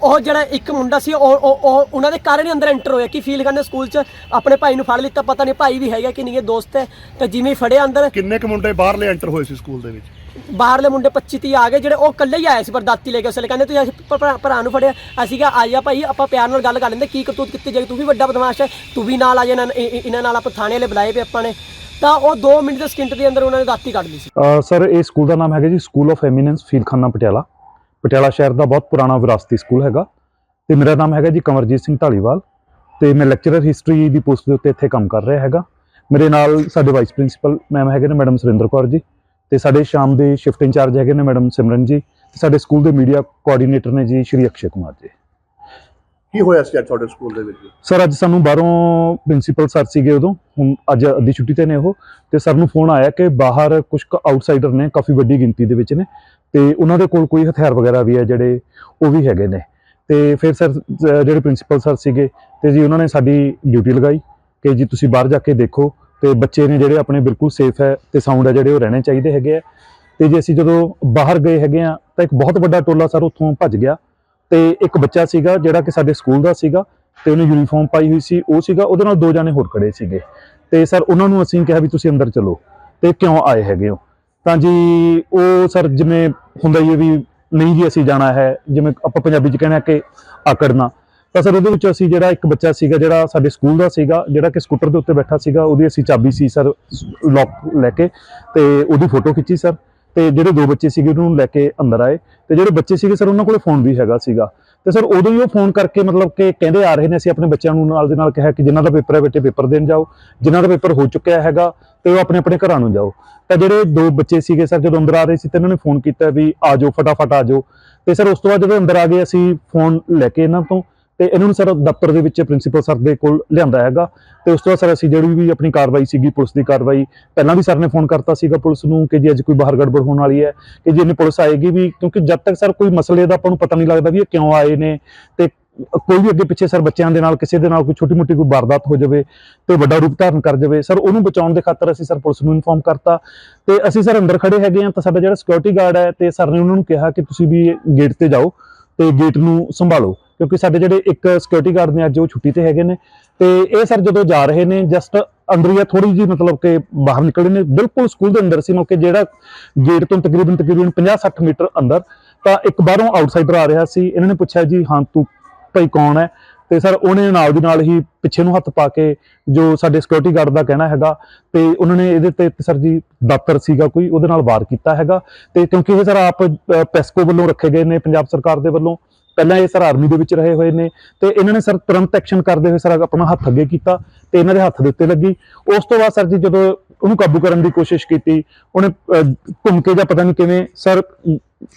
ਉਹ ਜਿਹੜਾ ਇੱਕ ਮੁੰਡਾ ਸੀ ਉਹ ਉਹ ਉਹ ਉਹਨਾਂ ਦੇ ਕਾਰਨ ਹੀ ਅੰਦਰ ਐਂਟਰ ਹੋਇਆ। ਕਿ ਫੀਲ ਕਰਨੇ ਸਕੂਲ 'ਚ? ਆਪਣੇ ਭਾਈ ਨੂੰ ਫੜ ਲਿੱਤਾ ਪਤਾ ਨਹੀਂ ਭਾਈ ਵੀ ਹੈਗਾ ਕਿ ਨਹੀਂ ਇਹ ਦੋਸਤ ਹੈ ਤੇ ਜਿਵੇਂ ਹੀ ਫੜਿਆ ਅੰਦਰ। ਕਿੰਨੇ ਕੁ ਮੁੰਡੇ ਬਾਹਰਲੇ ਐਂਟਰ ਹੋਏ ਸੀ ਸਕੂਲ ਦੇ ਵਿੱਚ? ਬਾਹਰਲੇ ਮੁੰਡੇ 25 30 ਆ ਗਏ ਜਿਹੜੇ ਉਹ ਇਕੱਲੇ ਹੀ ਆਏ ਸੀ ਪਰ ਦਾਤੀ ਲੈ ਕੇ ਉਸਲੇ ਕਹਿੰਦੇ ਤੁਸੀਂ ਅਸੀਂ ਭਰਾ- ਭਰਾ ਨੂੰ ਫੜਿਆ। ਅਸੀਂ ਕਿਹਾ ਆ ਜਾ ਭਾਈ ਆਪਾਂ ਪਿਆਰ ਨਾਲ ਗੱਲ ਕਰ ਲੈਂਦੇ ਕੀ ਕਰਤੂਤ ਕਿੱਥੇ ਜਾਈ ਤੂੰ ਵੀ ਵੱਡਾ ਬਦਮਾਸ਼ ਹੈ ਤੂੰ ਵੀ ਨਾਲ ਆ ਜਾ ਇਹਨਾਂ ਇਹ- ਇਹ- ਇਹਨਾਂ ਨਾਲ ਆਪਾਂ ਥਾਣੇ ਵਾਲੇ ਬੁਲਾਏ ਪਏ ਆਪਾਂ ਨੇ। ਤਾਂ ਉਹ 2 ਮਿੰਟ ਦੇ ਸਕਿੰਟ ਦੇ ਅੰਦਰ ਉਹਨਾਂ ਨੇ ਦਾਤੀ ਕੱਢ ਲਈ ਸੀ। ਸਰ ਇਹ ਸਕੂਲ ਦਾ ਨਾਮ ਹੈਗਾ ਜੀ school of eminence Feelkhana Patiala. Patiala ਸ਼ਹਿਰ ਦਾ ਬਹੁਤ ਪੁਰਾਣਾ ਵਿਰਾਸਤੀ ਸਕੂਲ ਹੈਗਾ ਤੇ ਮੇਰਾ ਨਾਮ ਹੈਗਾ ਜੀ ਕੰਵਰਜੀਤ ਸਿੰਘ ਢਾਲੀਵਾਲ ਤੇ ਮੈਂ ਲੈਕਚਰਰ ਹਿਸਟਰੀ ਦੀ ਪੋਸਟ ਦੇ ਉੱਤੇ ਇੱਥੇ ਕੰਮ ਕਰ ਰਿਹਾ ਹੈਗਾ। ਮੇਰੇ ਨਾਲ ਸਾਡੇ ਵਾਈਸ ਪ੍ਰਿੰਸੀਪਲ ਮੈਮ ਹੈਗੇ ਨੇ ਮੈਡਮ ਸੁਰਿੰਦਰ ਕੌਰ ਜੀ ਤੇ ਸਾਡੇ ਸ਼ਾਮ ਦੇ ਸ਼ਿਫਟ ਇੰਚਾਰਜ ਹੈਗੇ ਨੇ ਮੈਡਮ ਸਿਮਰਨ ਜੀ ਤੇ ਸਾਡੇ ਸਕੂਲ ਦੇ ਮੀਡੀਆ ਕੋਆਰਡੀਨੇਟਰ ਨੇ ਜੀ ਸ਼੍ਰੀ ਅਕਸ਼ੇ ਕੁਮਾਰ ਜੀ। ਕੀ ਹੋਇਆ ਸੀ ਅੱਜ ਤੁਹਾਡੇ ਸਕੂਲ ਦੇ ਵਿੱਚ? ਸਰ ਅੱਜ ਸਾਨੂੰ ਬਾਹਰੋਂ ਪ੍ਰਿੰਸੀਪਲ ਸਰ ਸੀਗੇ ਉਦੋਂ ਹੁਣ ਅੱਜ ਅੱਧੀ ਛੁੱਟੀ ਤੇ ਨੇ ਉਹ ਤੇ ਸਰ ਨੂੰ ਫੋਨ ਆਇਆ ਕਿ ਬਾਹਰ ਕੁਝ ਆਊਟਸਾਈਡਰ ਨੇ ਕਾਫੀ ਵੱਡੀ ਗਿਣਤੀ ਦੇ ਵਿੱਚ ਨੇ ਤੇ ਉਹਨਾਂ ਦੇ ਕੋਲ ਕੋਈ ਹਥਿਆਰ ਵਗੈਰਾ ਵੀ ਹੈ ਜਿਹੜੇ ਉਹ ਵੀ ਹੈਗੇ ਨੇ। ਤੇ ਫਿਰ ਸਰ ਜਿਹੜੇ ਪ੍ਰਿੰਸੀਪਲ ਸਰ ਸੀਗੇ ਤੇ ਜੀ ਉਹਨਾਂ ਨੇ ਸਾਡੀ ਡਿਊਟੀ ਲਗਾਈ ਕਿ ਜੀ ਤੁਸੀਂ ਬਾਹਰ ਜਾ ਕੇ ਦੇਖੋ ਤੇ ਬੱਚੇ ਨੇ ਜਿਹੜੇ ਆਪਣੇ ਬਿਲਕੁਲ ਸੇਫ ਹੈ ਤੇ ਸਾਊਂਡ ਹੈ ਜਿਹੜੇ ਉਹ ਰਹਿਣੇ ਚਾਹੀਦੇ ਹੈਗੇ ਆ ਤੇ ਜੇ ਅਸੀਂ ਜਦੋਂ ਬਾਹਰ ਗਏ ਹੈਗੇ ਆ ਤਾਂ ਇੱਕ ਬਹੁਤ ਵੱਡਾ ਟੋਲਾ ਸਰ ਉੱਥੋਂ ਭੱਜ ਗਿਆ ਤੇ ਇੱਕ ਬੱਚਾ ਸੀਗਾ ਜਿਹੜਾ ਕਿ ਸਾਡੇ ਸਕੂਲ ਦਾ ਸੀਗਾ ਤੇ ਉਹਨੇ ਯੂਨੀਫਾਰਮ ਪਾਈ ਹੋਈ ਸੀ, ਉਹ ਸੀਗਾ, ਉਹਦੇ ਨਾਲ ਦੋ ਜਾਣੇ ਹੋਰ ਖੜੇ ਸੀਗੇ। ਤੇ ਸਰ ਉਹਨਾਂ ਨੂੰ ਅਸੀਂ ਕਿਹਾ ਵੀ ਤੁਸੀਂ ਅੰਦਰ ਚਲੋ ਤੇ ਕਿਉਂ ਆਏ ਹੈਗੇ ਹੋ? ਤਾਂ ਜੀ ਉਹ ਸਰ ਜਿਵੇਂ ਹੁੰਦਾ ਹੀ ਹੈ ਵੀ ਨਹੀਂ ਜੀ ਅਸੀਂ ਜਾਣਾ ਹੈ, ਜਿਵੇਂ ਆਪਾਂ ਪੰਜਾਬੀ ਚ ਕਹਿੰਦੇ ਆ ਕਿ ਆਕੜਨਾ। ਤਾਂ ਸਰ ਉਹਦੇ ਵਿੱਚ ਅਸੀਂ ਜਿਹੜਾ ਇੱਕ ਬੱਚਾ ਸੀਗਾ, ਜਿਹੜਾ ਸਾਡੇ ਸਕੂਲ ਦਾ ਸੀਗਾ, ਜਿਹੜਾ ਕਿ ਸਕੂਟਰ ਦੇ ਉੱਤੇ ਬੈਠਾ ਸੀਗਾ, ਉਹਦੀ ਅਸੀਂ ਚਾਬੀ ਸੀ ਸਰ ਲੌਕ ਲੈ ਕੇ ਤੇ ਉਹਦੀ ਫੋਟੋ ਖਿੱਚੀ ਸਰ ਤੇ ਜਿਹੜੇ ਦੋ ਬੱਚੇ ਸੀਗੇ ਉਹਨੂੰ ਲੈ ਕੇ ਅੰਦਰ ਆਏ ਤੇ ਜਿਹੜੇ ਬੱਚੇ ਸੀਗੇ ਸਰ ਉਹਨਾਂ ਕੋਲੇ ਫੋਨ ਵੀ ਹੈਗਾ ਸੀਗਾ। ਤੇ ਸਰ ਉਦੋਂ ਹੀ ਉਹ ਫੋਨ ਕਰਕੇ ਮਤਲਬ ਕਿ ਕਹਿੰਦੇ ਆ ਰਹੇ ਨੇ ਅਸੀਂ ਆਪਣੇ ਬੱਚਿਆਂ ਨੂੰ ਨਾਲ ਦੇ ਨਾਲ ਕਿਹਾ ਕਿ ਜਿਨ੍ਹਾਂ ਦਾ ਪੇਪਰ ਹੈ ਬੇਟੇ ਪੇਪਰ ਦੇਣ ਜਾਓ, ਜਿਨ੍ਹਾਂ ਦਾ ਪੇਪਰ ਹੋ ਚੁੱਕਿਆ ਹੈਗਾ ਤੇ ਉਹ ਆਪਣੇ ਆਪਣੇ ਘਰਾਂ ਨੂੰ ਜਾਓ। ਤਾਂ ਜਿਹੜੇ ਦੋ ਬੱਚੇ ਸੀਗੇ ਸਰ ਜਦੋਂ ਅੰਦਰ ਆ ਰਹੇ ਸੀ ਤੇ ਇਹਨਾਂ ਨੇ ਫੋਨ ਕੀਤਾ ਵੀ ਆ ਜਾਓ, ਫਟਾਫਟ ਆ ਜਾਓ। ਤੇ ਸਰ ਉਸ ਤੋਂ ਬਾਅਦ ਜਦੋਂ ਅੰਦਰ ਆ ਗਏ, ਅਸੀਂ ਫੋਨ ਲੈ ਕੇ ਇਹਨਾਂ ਤੋਂ ਤੇ ਇਹਨਾਂ ਨੂੰ ਸਰ ਦਫ਼ਤਰ ਦੇ ਵਿੱਚ ਪ੍ਰਿੰਸੀਪਲ ਸਰ ਦੇ ਕੋਲ ਲਿਆਂਦਾ ਹੈਗਾ। ਤੇ ਉਸ ਤੋਂ ਬਾਅਦ ਸਰ ਅਸੀਂ ਜਿਹੜੀ ਵੀ ਆਪਣੀ ਕਾਰਵਾਈ ਸੀਗੀ, ਪੁਲਿਸ ਦੀ ਕਾਰਵਾਈ, ਪਹਿਲਾਂ ਵੀ ਸਰ ਨੇ ਫੋਨ ਕਰਤਾ ਸੀਗਾ ਪੁਲਿਸ ਨੂੰ ਕਿ ਜੀ ਅੱਜ ਕੋਈ ਬਾਹਰ ਗੜਬੜ ਹੋਣ ਵਾਲੀ ਹੈ, ਕਿ ਜੀ ਇਹਨੇ ਪੁਲਿਸ ਆਏਗੀ ਵੀ, ਕਿਉਂਕਿ ਜਦ ਤੱਕ ਸਰ ਕੋਈ ਮਸਲੇ ਦਾ ਆਪਾਂ ਨੂੰ ਪਤਾ ਨਹੀਂ ਲੱਗਦਾ ਵੀ ਇਹ ਕਿਉਂ ਆਏ ਨੇ, ਤੇ ਕੋਈ ਵੀ ਅੱਗੇ ਪਿੱਛੇ ਸਰ ਬੱਚਿਆਂ ਦੇ ਨਾਲ, ਕਿਸੇ ਦੇ ਨਾਲ ਕੋਈ ਛੋਟੀ ਮੋਟੀ ਕੋਈ ਵਾਰਦਾਤ ਹੋ ਜਾਵੇ ਤੇ ਵੱਡਾ ਰੂਪ ਧਾਰਨ ਕਰ ਜਾਵੇ, ਸਰ ਉਹਨੂੰ ਬਚਾਉਣ ਦੇ ਖਾਤਰ ਅਸੀਂ ਸਰ ਪੁਲਿਸ ਨੂੰ ਇਨਫੋਰਮ ਕਰਤਾ। ਤੇ ਅਸੀਂ ਸਰ ਅੰਦਰ ਖੜੇ ਹੈਗੇ ਆ ਤਾਂ ਸਾਡਾ ਜਿਹੜਾ ਸਿਕਿਉਰਿਟੀ ਗਾਰਡ ਹੈ ਤੇ ਸਰ ਨੇ ਉਹਨਾਂ ਨੂੰ ਕਿਹਾ ਕਿ ਤੁਸੀਂ ਵੀ ਗੇਟ ਤੇ ਜਾਓ ਤੇ ਗੇਟ ਨੂੰ ਸੰਭਾਲੋ। ਕਿਉਂਕਿ ਸਾਡੇ ਜਿਹੜੇ ਇੱਕ ਸਿਕਿਉਰਿਟੀ ਗਾਰਡ ਨੇ ਅੱਜ ਉਹ ਛੁੱਟੀ ਤੇ ਹੈਗੇ ਨੇ। ਤੇ ਇਹ ਸਰ ਜਦੋਂ ਜਾ ਰਹੇ ਨੇ ਜਸਟ ਅੰਦਰ ਹੀ ਆ ਥੋੜੀ ਜੀ ਮਤਲਬ ਕਿ ਬਾਹਰ ਨਿਕਲੇ ਨੇ। ਬਿਲਕੁਲ ਸਕੂਲ ਦੇ ਅੰਦਰ ਸੀ ਮਤਲਬ ਕਿ ਜਿਹੜਾ ਗੇਟ ਤੋਂ ਤਕਰੀਬਨ ਤਕਰੀਬਨ 50-60 ਮੀਟਰ ਅੰਦਰ, ਤਾਂ ਇੱਕ ਬਾਹਰੋਂ ਆਊਟਸਾਈਡਰ ਆ ਰਿਹਾ ਸੀ। ਇਹਨਾਂ ਨੇ ਪੁੱਛਿਆ ਜੀ, ਹਾਂ, ਤੂੰ ਭਾਈ ਕੌਣ ਹੈ? ਤੇ ਸਰ ਉਹਨੇ ਨਾਲ ਦੀ ਨਾਲ ਹੀ ਪਿੱਛੇ ਨੂੰ ਹੱਥ ਪਾ ਕੇ ਜੋ ਸਾਡੇ ਸਿਕਿਉਰਿਟੀ ਗਾਰਡ ਦਾ ਕਹਿਣਾ ਹੈਗਾ, ਤੇ ਉਹਨਾਂ ਨੇ ਇਹਦੇ ਤੇ ਸਰ ਜੀ ਦਾਤਰ ਸੀਗਾ ਕੋਈ, ਉਹਦੇ ਨਾਲ ਵਾਰ ਕੀਤਾ ਹੈਗਾ। ਤੇ ਕਿਉਂਕਿ ਇਹ ਸਰ ਆਪ ਪੈਸਕੋ ਵੱਲੋਂ ਰੱਖੇ ਗਏ ਨੇ, ਪੰਜਾਬ ਸਰਕਾਰ ਦੇ ਵੱਲੋਂ। ਪਹਿਲਾਂ ਇਹ ਸਰ ਆਰਮੀ ਦੇ ਵਿੱਚ ਰਹੇ ਹੋਏ ਨੇ ਤੇ ਇਹਨਾਂ ਨੇ ਸਰ ਤੁਰੰਤ ਐਕਸ਼ਨ ਕਰਦੇ ਹੋਏ ਸਰ ਆਪਣਾ ਹੱਥ ਅੱਗੇ ਕੀਤਾ ਤੇ ਇਹਨਾਂ ਦੇ ਹੱਥ ਦੇ ਉੱਤੇ ਲੱਗੀ। ਉਸ ਤੋਂ ਬਾਅਦ ਸਰ ਜੀ ਜਦੋਂ ਉਹਨੂੰ ਕਾਬੂ ਕਰਨ ਦੀ ਕੋਸ਼ਿਸ਼ ਕੀਤੀ ਉਹਨੇ ਘੁੰਮ ਕੇ ਜਾਂ ਪਤਾ ਨਹੀਂ ਕਿਵੇਂ ਸਰ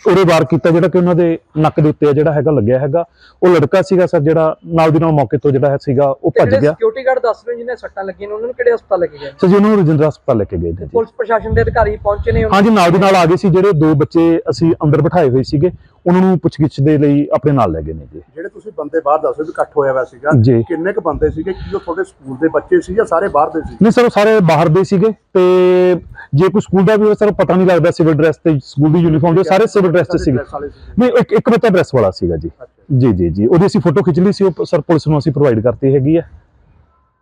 ਉਹਦੇ ਵਾਰ ਕੀਤਾ ਜਿਹੜਾ ਕਿ ਉਹਨਾਂ ਦੇ ਨੱਕ ਦੇ ਉੱਤੇ ਜਿਹੜਾ ਹੈਗਾ ਲੱਗਿਆ ਹੈਗਾ। ਉਹ ਲੜਕਾ ਸੀਗਾ ਸਰ ਜਿਹੜਾ ਨਾਲ ਦੀ ਨਾਲ ਮੌਕੇ ਤੋਂ ਜਿਹੜਾ ਸੀਗਾ ਉਹ ਭੱਜ ਗਿਆ। ਸਿਕਿਉਰਿਟੀ ਗਾਰਡ ਦੱਸ ਰਹੇ ਜਿਹਨੇ ਸੱਟਾਂ ਲੱਗੀਆਂ ਨੇ ਉਹਨਾਂ ਨੂੰ ਕਿਹੜੇ ਹਸਪਤਾਲ ਲੈ ਕੇ ਗਏ ਸਰ ਜੀ ਉਹਨੂੰ ਰਜਿੰਦਰਾ ਹਸਪਤਾਲ ਲੈ ਕੇ ਗਏ ਜੀ। ਪੁਲਿਸ ਪ੍ਰਸ਼ਾਸਨ ਦੇ ਅਧਿਕਾਰੀ ਪਹੁੰਚੇ ਨੇ ਹਾਂਜੀ ਨਾਲ ਦੀ ਨਾਲ ਆ ਗਏ ਸੀ ਜਿਹੜੇ ਦੋ ਬੱਚੇ ਅਸੀਂ ਅੰਦਰ ਬਿਠਾਏ ਹੋਏ ਸੀਗੇ। ਉਹਨਾਂ ਨੂੰ ਪੁੱਛਗਿੱਛ ਦੇ ਲਈ ਆਪਣੇ ਨਾਲ ਲੈ ਗਏ ਨੇ ਜੀ। ਜਿਹੜੇ ਤੁਸੀਂ ਬੰਦੇ ਬਾਹਰ ਦੱਸੋ ਵੀ ਇਕੱਠ ਹੋਇਆ ਹੋਇਆ ਸੀਗਾ ਜੀ। ਕਿੰਨੇ ਕ ਬੰਦੇ ਸੀਗੇ? ਕੀ ਉਹ ਤੁਹਾਡੇ ਸਕੂਲ ਦੇ ਬੱਚੇ ਸੀ ਜਾਂ ਸਾਰੇ ਬਾਹਰ ਦੇ ਸੀ? ਨਹੀਂ ਸਰ ਉਹ ਸਾਰੇ ਬਾਹਰ ਦੇ ਸੀਗੇ ਤੇ ਜੇ ਕੋਈ ਸਕੂਲ ਦਾ ਵੀ ਹੋਵੇ ਸਰ ਪਤਾ ਨਹੀਂ ਲੱਗਦਾ ਸਿਵਲ ਡਰੈਸ ਤੇ ਸਕੂਲ ਦੀ ਯੂਨੀਫਾਰਮ ਦੇ ਸਾਰੇ ਸਿਵਲ ਡਰੈਸ ਤੇ ਸੀਗੇ। Dress ਵਾਲੇ ਸੀਗੇ। ਨਹੀਂ ਇੱਕ ਇੱਕ ਬੱਚਾ ਡਰੈਸ ਵਾਲਾ ਸੀਗਾ ਜੀ। ਜੀ ਜੀ ਜੀ। ਉਹਦੀ ਅਸੀਂ ਫੋਟੋ ਖਿੱਚ ਲਈ ਸੀ ਉਹ ਸਰ ਪੁਲਿਸ ਨੂੰ ਅਸੀਂ ਪ੍ਰੋਵਾਈਡ ਕਰਤੀ ਹੈਗੀ ਹੈ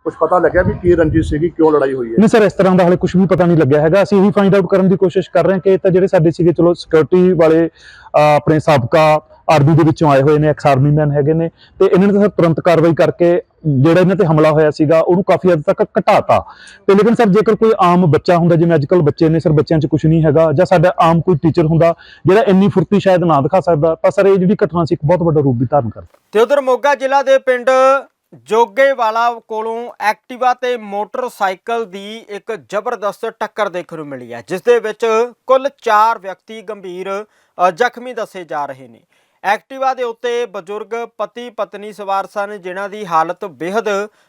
ਕੁਝ ਪਤਾ ਲੱਗਿਆ ਵੀ ਕੀ ਰੰਜਿਸ਼ ਸੀਗੀ ਕਿਉਂ ਲੜਾਈ ਹੋਈ ਹੈ? ਨਹੀਂ ਸਰ ਇਸ ਤਰ੍ਹਾਂ ਦਾ ਹਾਲੇ ਕੁਝ ਵੀ ਪਤਾ ਨਹੀਂ ਲੱਗਿਆ ਹੈਗਾ। ਅਸੀਂ ਇਹੀ ਫਾਈਂਡ ਆਊਟ ਕਰਨ ਦੀ ਕੋਸ਼ਿਸ਼ ਕਰ ਰਹੇ ਹਾਂ ਕਿ ਇਹ ਤਾਂ ਜਿਹੜੇ ਸਾਡੇ ਸੀਗੇ ਚਲੋ ਸਿਕਿਉਰਿਟੀ ਵਾਲੇ ਅਹ, ਆਪਣੇ ਸਾਬਕਾ ਆਰਮੀ ਦੇ ਵਿੱਚੋਂ ਆਏ ਹੋਏ ਨੇ ਐਕਸ ਆਰਮੀ ਮੈਨ ਹੈਗੇ ਨੇ। ਤੇ ਇਹਨਾਂ ਨੇ ਤਾਂ ਸਰ ਤੁਰੰਤ ਕਾਰਵਾਈ ਕਰਕੇ ਜਿਹੜਾ ਇਹਨਾਂ ਤੇ ਹਮਲਾ ਹੋਇਆ ਸੀਗਾ ਉਹਨੂੰ ਕਾਫੀ ਹੱਦ ਤੱਕ ਘਟਾਤਾ। ਤੇ ਲੇਕਿਨ ਸਰ ਜੇਕਰ ਕੋਈ ਆਮ ਬੱਚਾ ਹੁੰਦਾ ਜਿਵੇਂ ਅੱਜ ਕੱਲ੍ਹ ਬੱਚੇ ਨੇ ਸਰ ਬੱਚਿਆਂ 'ਚ ਕੁਝ ਨਹੀਂ ਹੈਗਾ ਜਾਂ ਸਾਡਾ ਆਮ ਕੋਈ ਟੀਚਰ ਹੁੰਦਾ ਜਿਹੜਾ ਇੰਨੀ ਫੁਰਤੀ ਸ਼ਾਇਦ ਨਾ ਦਿਖਾ ਸਕਦਾ ਤਾਂ ਸਰ ਇਹ ਜਿਹੜੀ ਘਟਨਾ ਸੀ ਇੱਕ ਬਹੁਤ ਵੱਡਾ ਰੂਪ ਵੀ ਧਾਰਨ ਕਰਦੀ। ਤੇ ਉਧਰ ਮੋਗਾ ਜ਼ਿਲ੍ਹਾ ਦੇ ਪਿੰਡ ਜੋਗੇਵਾਲਾ ਕੋਲੋਂ ਐਕਟਿਵਾ ਤੇ ਮੋਟਰਸਾਈਕਲ ਦੀ ਇੱਕ ਜ਼ਬਰਦਸਤ ਟੱਕਰ ਦੇਖਣ ਨੂੰ ਮਿਲੀ ਹੈ, ਜਿਸ ਦੇ ਵਿੱਚ ਕੁੱਲ 4 ਵਿਅਕਤੀ ਗੰਭੀਰ ਜ਼ਖਮੀ ਦੱਸੇ ਜਾ ਰਹੇ ਨੇ। ਐਕਟਿਵਾ ਦੇ ਉੱਤੇ ਬਜ਼ੁਰਗ, ਪਤੀ, ਪਤਨੀ ਸਵਾਰ ਸਨ, ਜਿਨ੍ਹਾਂ ਦੀ ਹਾਲਤ ਬੇहद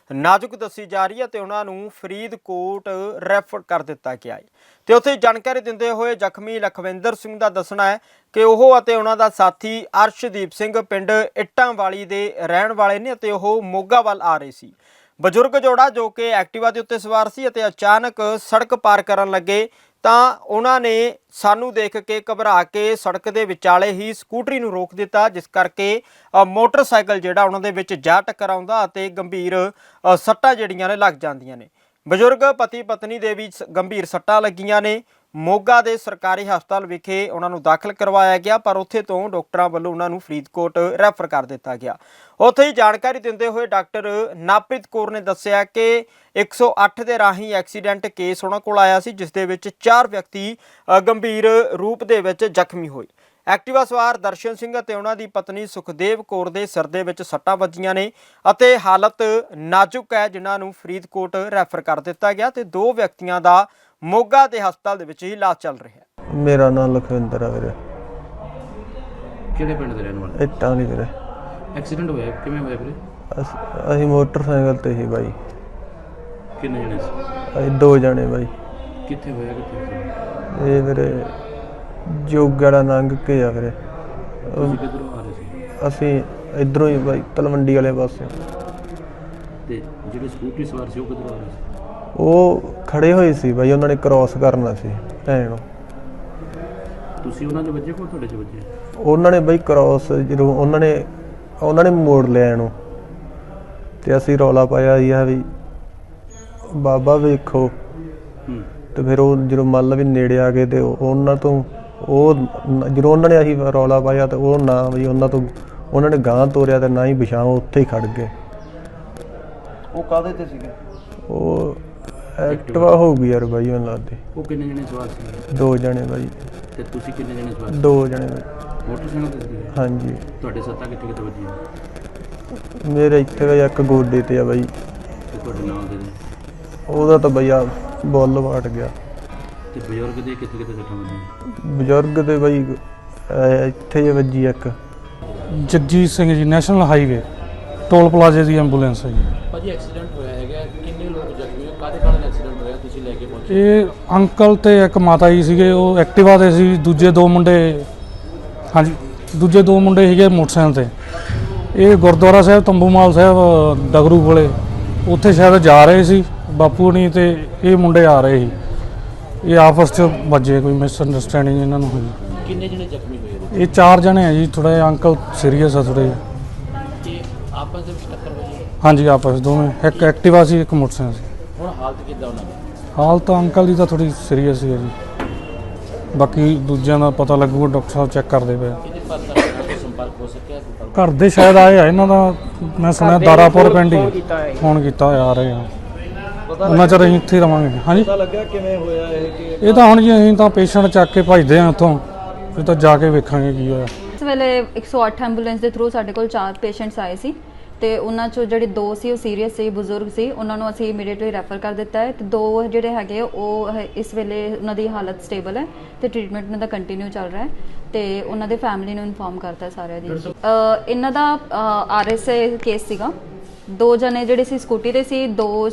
ਨਾਜ਼ੁਕ ਦੱਸੀ ਜਾ ਰਹੀ ਹੈ ਤੇ ਉਹਨਾਂ ਨੂੰ ਫਰੀਦਕੋਟ ਰੈਫਰ ਕਰ ਦਿੱਤਾ ਗਿਆ ਹੈ। ਤੇ ਉੱਥੇ ਜਾਣਕਾਰੀ ਦਿੰਦੇ ਹੋਏ ਜ਼ਖਮੀ ਲਖਵਿੰਦਰ ਸਿੰਘ ਦਾ ਦੱਸਣਾ ਹੈ ਕਿ ਉਹ ਅਤੇ ਉਹਨਾਂ ਦਾ ਸਾਥੀ ਅਰਸ਼ਦੀਪ ਸਿੰਘ ਪਿੰਡ ਇੱਟਾਂ ਵਾਲੀ ਦੇ ਰਹਿਣ ਵਾਲੇ ਨੇ ਅਤੇ ਉਹ ਮੋਗਾ ਵੱਲ ਆ ਰਹੇ ਸੀ। ਬਜ਼ੁਰਗ ਜੋੜਾ ਜੋ ਕਿ ਐਕਟਿਵਾ ਦੇ ਉੱਤੇ ਸਵਾਰ ਸੀ ਅਤੇ ਅਚਾਨਕ ਸੜਕ ਪਾਰ ਕਰਨ ਲੱਗੇ ਤਾਂ ਉਹਨਾਂ ਨੇ ਸਾਨੂੰ ਦੇਖ ਕੇ ਘਬਰਾ ਕੇ ਸੜਕ ਦੇ ਵਿਚਾਲੇ ਹੀ ਸਕੂਟਰੀ ਨੂੰ ਰੋਕ ਦਿੱਤਾ, ਜਿਸ ਕਰਕੇ ਮੋਟਰਸਾਈਕਲ ਜਿਹੜਾ ਉਹਨਾਂ ਦੇ ਵਿੱਚ ਜਾ ਟਕਰਾਉਂਦਾ ਅਤੇ ਗੰਭੀਰ ਸੱਟਾਂ ਜਿਹੜੀਆਂ ਨੇ ਲੱਗ ਜਾਂਦੀਆਂ ਨੇ। ਬਜ਼ੁਰਗ ਪਤੀ ਪਤਨੀ ਦੇ ਵੀ ਗੰਭੀਰ ਸੱਟਾਂ ਲੱਗੀਆਂ ਨੇ। ਮੋਗਾ ਦੇ ਸਰਕਾਰੀ ਹਸਪਤਾਲ ਵਿਖੇ ਉਹਨਾਂ ਨੂੰ ਦਾਖਲ ਕਰਵਾਇਆ ਗਿਆ, ਪਰ ਉੱਥੇ ਤੋਂ ਡਾਕਟਰਾਂ ਵੱਲੋਂ ਉਹਨਾਂ ਨੂੰ ਫਰੀਦਕੋਟ ਰੈਫਰ ਕਰ ਦਿੱਤਾ ਗਿਆ। ਉੱਥੇ ਹੀ ਜਾਣਕਾਰੀ ਦਿੰਦੇ ਹੋਏ ਡਾਕਟਰ ਨਾਪ੍ਰਿਤ ਕੌਰ ਨੇ ਦੱਸਿਆ ਕਿ 108 ਦੇ ਰਾਹੀਂ ਐਕਸੀਡੈਂਟ ਕੇਸ ਉਹਨਾਂ ਕੋਲ ਆਇਆ ਸੀ, ਜਿਸ ਦੇ ਵਿੱਚ 4 ਵਿਅਕਤੀ ਗੰਭੀਰ ਰੂਪ ਦੇ ਵਿੱਚ ਜ਼ਖਮੀ ਹੋਏ। ਐਕਟਿਵਾ ਸਵਾਰ ਦਰਸ਼ਨ ਸਿੰਘ ਅਤੇ ਉਹਨਾਂ ਦੀ ਪਤਨੀ ਸੁਖਦੇਵ ਕੌਰ ਦੇ ਸਿਰ ਦੇ ਵਿੱਚ ਸੱਟਾਂ ਵੱਜੀਆਂ ਨੇ ਅਤੇ ਹਾਲਤ ਨਾਜ਼ੁਕ ਹੈ, ਜਿਨ੍ਹਾਂ ਨੂੰ ਫਰੀਦਕੋਟ ਰੈਫਰ ਕਰ ਦਿੱਤਾ ਗਿਆ ਤੇ ਦੋ ਵਿਅਕਤੀਆਂ ਦਾ ਮੋਗਾ ਦੇ ਹਸਪਤਾਲ ਦੇ ਵਿੱਚ ਹੀ ਇਲਾਜ ਚੱਲ ਰਿਹਾ ਹੈ। ਮੇਰਾ ਨਾਮ ਲਖਵਿੰਦਰ ਆ ਵੀਰੇ। ਕਿਹੜੇ ਪਿੰਡ ਦੇ ਰਹਿਣ ਵਾਲੇ? ਇੱਟਾਂ ਨਹੀਂ ਵੀਰੇ। ਐਕਸੀਡੈਂਟ ਹੋਇਆ ਕਿਵੇਂ ਹੋਇਆ ਵੀਰੇ? ਅਸ- ਅਸੀਂ ਮੋਟਰਸਾਈਕਲ ਤੇ ਸੀ ਬਾਈ। ਕਿੰਨੇ ਜਣੇ ਸੀ? ਅਸੀਂ ਦੋ ਜਣੇ ਬਾਈ। ਕਿੱਥੇ ਹੋਇਆ ਕਿੱਥੇ ਹੋਇਆ? ਇਹ ਵੀਰੇ ਜੋਗੜਾ ਲੰਘ ਕੇ ਆ ਵੀਰੇ। ਉਹ ਤੁਸੀਂ ਕਿੱਧਰੋਂ ਆ ਰਹੇ ਸੀ? ਅਸੀਂ ਇਧਰੋਂ ਹੀ ਬਾਈ ਤਲਵੰਡੀ ਵਾਲੇ ਪਾਸੇ। ਤੇ ਜਿਹੜੇ ਸਕੂਟਰੀ ਸਵਾਰ ਸੀ ਉਹ ਕਿੱਧਰੋਂ ਆ ਰਹੇ ਸੀ? ਉਹ ਖੜੇ ਹੋਏ ਸੀ ਬਾਈ ਉਹਨਾਂ ਨੇ ਕ੍ਰਾਸ ਕਰਨਾ ਸੀ ਐਂ ਨੂੰ ਤੁਸੀਂ ਉਹਨਾਂ ਦੇ ਵੱਜੇ ਕੋ ਤੁਹਾਡੇ ਚ ਵੱਜੇ? ਉਹਨਾਂ ਨੇ ਬਾਈ ਕ੍ਰਾਸ ਜਦੋਂ ਉਹਨਾਂ ਨੇ ਉਹਨਾਂ ਨੇ ਮੋੜ ਲਿਆ ਇਹਨੂੰ। ਤੇ ਅਸੀਂ ਰੌਲਾ ਪਾਇਆ ਜੀ ਆ ਵੀ ਬਾਬਾ ਵੇਖੋ। ਹੂੰ। ਤੇ ਫਿਰ ਉਹ ਜਦੋਂ ਮੰਨ ਲਾ ਵੀ ਨੇੜੇ ਆ ਗਏ ਤੇ ਉਹ- ਉਹਨਾਂ ਤੋਂ ਉਹ ਨ- ਜਦੋਂ ਉਹਨਾਂ ਨੇ ਅਸੀਂ ਰੌਲਾ ਪਾਇਆ ਤੇ ਉਹ ਨਾ ਵੀ ਉਹਨਾਂ ਤੋਂ ਉਹਨਾਂ ਨੇ ਗਾਂ ਤੋਰਿਆ ਤੇ ਨਾ ਹੀ ਵਿਛਾਂ ਉੱਥੇ ਹੀ ਖੜ ਗਏ। ਉਹ ਕਾਦੇ ਤੇ ਸੀਗੇ? ਉਹ ਐਕਟਿਵਾ ਹੋ ਗਈ ਯਾਰ ਬਾਈ ਉਹਨਾਂ ਲੱਗਦੇ ਉਹ ਕਿੰਨੇ ਜਣੇ ਸਵਾਰ ਸੀ? ਦੋ ਜਣੇ ਬਾਈ। ਤੇ ਤੁਸੀਂ ਕਿੰਨੇ ਜਣੇ ਸਵਾਰ ਸੀ? ਦੋ ਜਣੇ ਬਾਈ। ਮੋਟਰਸਾਈਕਲ ਤੇ ਸੀ? ਹਾਂਜੀ। ਤੁਹਾਡੇ ਸੱਤਾਂ ਕਿੱਥੇ ਕਿੱਥੇ ਵੱਜੀਆਂ? ਮੇਰੇ ਇੱਥੇ ਦਾ ਇੱਕ ਗੋਡੇ ਤੇ ਆ ਬਾਈ। ਤੇ ਤੁਹਾਡੇ ਨਾਲ ਦੇ ਨੇ? ਉਹਦਾ ਤਾਂ ਬਈ ਆ ਬੁੱਲ ਵਾਟ ਗਿਆ। ਤੇ ਬਜ਼ੁਰਗ ਦੇ ਕਿੱਥੇ ਕਿੱਥੇ ਸੱਟਾਂ ਵੱਜੀਆਂ? ਬਜ਼ੁਰਗ ਦੇ ਬਈ ਅਹ ਇੱਥੇ ਹੀ ਵੱਜੀ ਇੱਕ। Jagjit Singh ji national highway toll ਪਲਾਜ਼ੇ ਦੀ ਐਂਬੂਲੈਂਸ ਹੈ ਜੀ। ਭਾਜੀ ਐਕਸੀਡੈਂਟ ਹੋਇਆ ਹੈਗਾ ਕਿੰਨੇ ਲੋਕ ਜ਼ਖਮੀ ਹੋਏ ਕਾਹਦੇ ਕਾਰਨ ਐਕਸੀਡੈਂਟ ਹੋਇਆ ਤੁਸੀਂ ਲੈ ਕੇ ਪਹੁੰਚੇ ਇਹ ਅੰਕਲ ਤੇ ਇੱਕ ਮਾਤਾ ਜੀ ਸੀਗੇ ਉਹ ਐਕਟਿਵਾ ਤੇ ਸੀ ਦੂਜੇ ਦੋ ਮੁੰਡੇ ਹਾਂਜੀ ਦੂਜੇ ਦੋ ਮੁੰਡੇ ਸੀਗੇ ਮੋਟਰਸਾਈਕਲ ਤੇ। ਇਹ ਗੁਰਦੁਆਰਾ ਸਾਹਿਬ ਤੰਬੂਮਾਲ ਸਾਹਿਬ ਡਗਰੂ ਕੋਲੇ ਉੱਥੇ ਸ਼ਾਇਦ ਜਾ ਰਹੇ ਸੀ ਬਾਪੂ ਨਹੀਂ ਤੇ ਇਹ ਮੁੰਡੇ ਆ ਰਹੇ ਸੀ। ਇਹ ਆਪਸ 'ਚ ਵੱਜੇ ਕੋਈ ਮਿਸ ਅੰਡਰਸਟੈਂਡਿੰਗ ਇਹਨਾਂ ਨੂੰ ਹੋਈ। ਕਿੰਨੇ ਜਣੇ ਜ਼ਖਮੀ ਹੋਏ? ਇਹ ਚਾਰ ਜਣੇ ਆ ਜੀ ਥੋੜਾ ਜਿਹਾ ਅੰਕਲ ਸੀਰੀਅਸ ਆ ਥੋੜੇ ਤੇ ਆਪਸ ਦੇ ਵਿੱਚ ਟੱਕਰ ਹੋਈ ਹਾਂਜੀ ਆਪਸ ਦੋਵੇਂ। ਇੱਕ ਐਕਟਿਵਾ ਸੀ ਇੱਕ ਮੋਟਰਸਾਈਕਲ ਸੀ। ਹੁਣ ਹਾਲਤ ਕਿੱਦਾਂ ਉਹਨਾਂ ਦੀ? ਹਾਲ ਤਾਂ ਅੰਕਲ ਦੀ ਤਾਂ ਥੋੜੀ ਸੀਰੀਅਸ ਹੈ ਜੀ। ਬਾਕੀ ਦੂਜਿਆਂ ਦਾ ਪਤਾ ਲੱਗੂਗਾ ਡਾਕਟਰ ਸਾਹਿਬ ਚੈੱਕ ਕਰਦੇ ਪਏ ਆ। ਸੰਪਰਕ ਹੋ ਸਕਿਆ ਘਰ ਦੇ ਸ਼ਾਇਦ ਆਏ ਆ ਇਹਨਾਂ ਦਾ ਮੈਂ ਸੁਣਿਆ ਦਾਰਾਪੁਰ ਪਿੰਡ ਫੋਨ ਹੀ। ਫੋਨ ਕੀਤਾ ਹੋਇਆ ਆ ਰਹੇ ਆ। ਉਹਨਾਂ ਚਿਰ ਅਸੀਂ ਇੱਥੇ ਹੀ ਰਵਾਂਗੇ। ਹਾਂਜੀ। ਪਤਾ ਲੱਗਿਆ ਕਿਵੇਂ ਹੋਇਆ ਇਹ ਕਿ ਇਹ ਤਾਂ ਹੁਣ ਜੀ ਅਸੀਂ ਤਾਂ ਪੇਸ਼ੈਂਟ ਚੱਕ ਕੇ ਭਜਦੇ ਆ ਉੱਥੋਂ ਫਿਰ ਤਾਂ ਜਾ ਕੇ ਵੇਖਾਂਗੇ ਕੀ ਹੋਇਆ। ਇਸ ਵੇਲੇ 108 ਐਂਬੂਲੈਂਸ ਦੇ ਥਰੂ ਸਾਡੇ ਕੋਲ ਚਾਰ ਪੇਸ਼ੈਂਟਸ ਆਏ ਸੀ। ਤੇ ਉਹਨਾਂ ਚੋਂ ਜਿਹੜੇ ਦੋ ਸੀ ਉਹ ਸੀਰੀਅਸ ਸੀ ਬਜ਼ੁਰਗ ਸੀ ਉਹਨਾਂ ਨੂੰ ਅਸੀਂ ਇਮੀਡੀਏਟਲੀ ਰੈਫਰ ਕਰ ਦਿੱਤਾ ਹੈ ਤੇ ਦੋ ਜਿਹੜੇ ਹੈਗੇ ਉਹ ਇਸ ਵੇਲੇ ਉਹਨਾਂ ਦੀ ਹਾਲਤ ਸਟੇਬਲ ਹੈ ਤੇ ਟ੍ਰੀਟਮੈਂਟ ਉਹਨਾਂ ਦਾ ਕੰਟੀਨਿਊ ਚੱਲ ਰਿਹਾ ਹੈ ਤੇ ਉਹਨਾਂ ਦੇ ਫੈਮਿਲੀ ਨੂੰ ਇਨਫੋਰਮ ਕਰਤਾ ਸਾਰਿਆਂ ਦੀ। ਇਹਨਾਂ ਦਾ ਆਰਐਸਏ ਕੇਸ ਸੀਗਾ। ਦੋ ਜਣੇ ਜਿਹੜੇ ਸੀ ਸਕੂਟੀ ਤੇ ਸੀ ਦੋ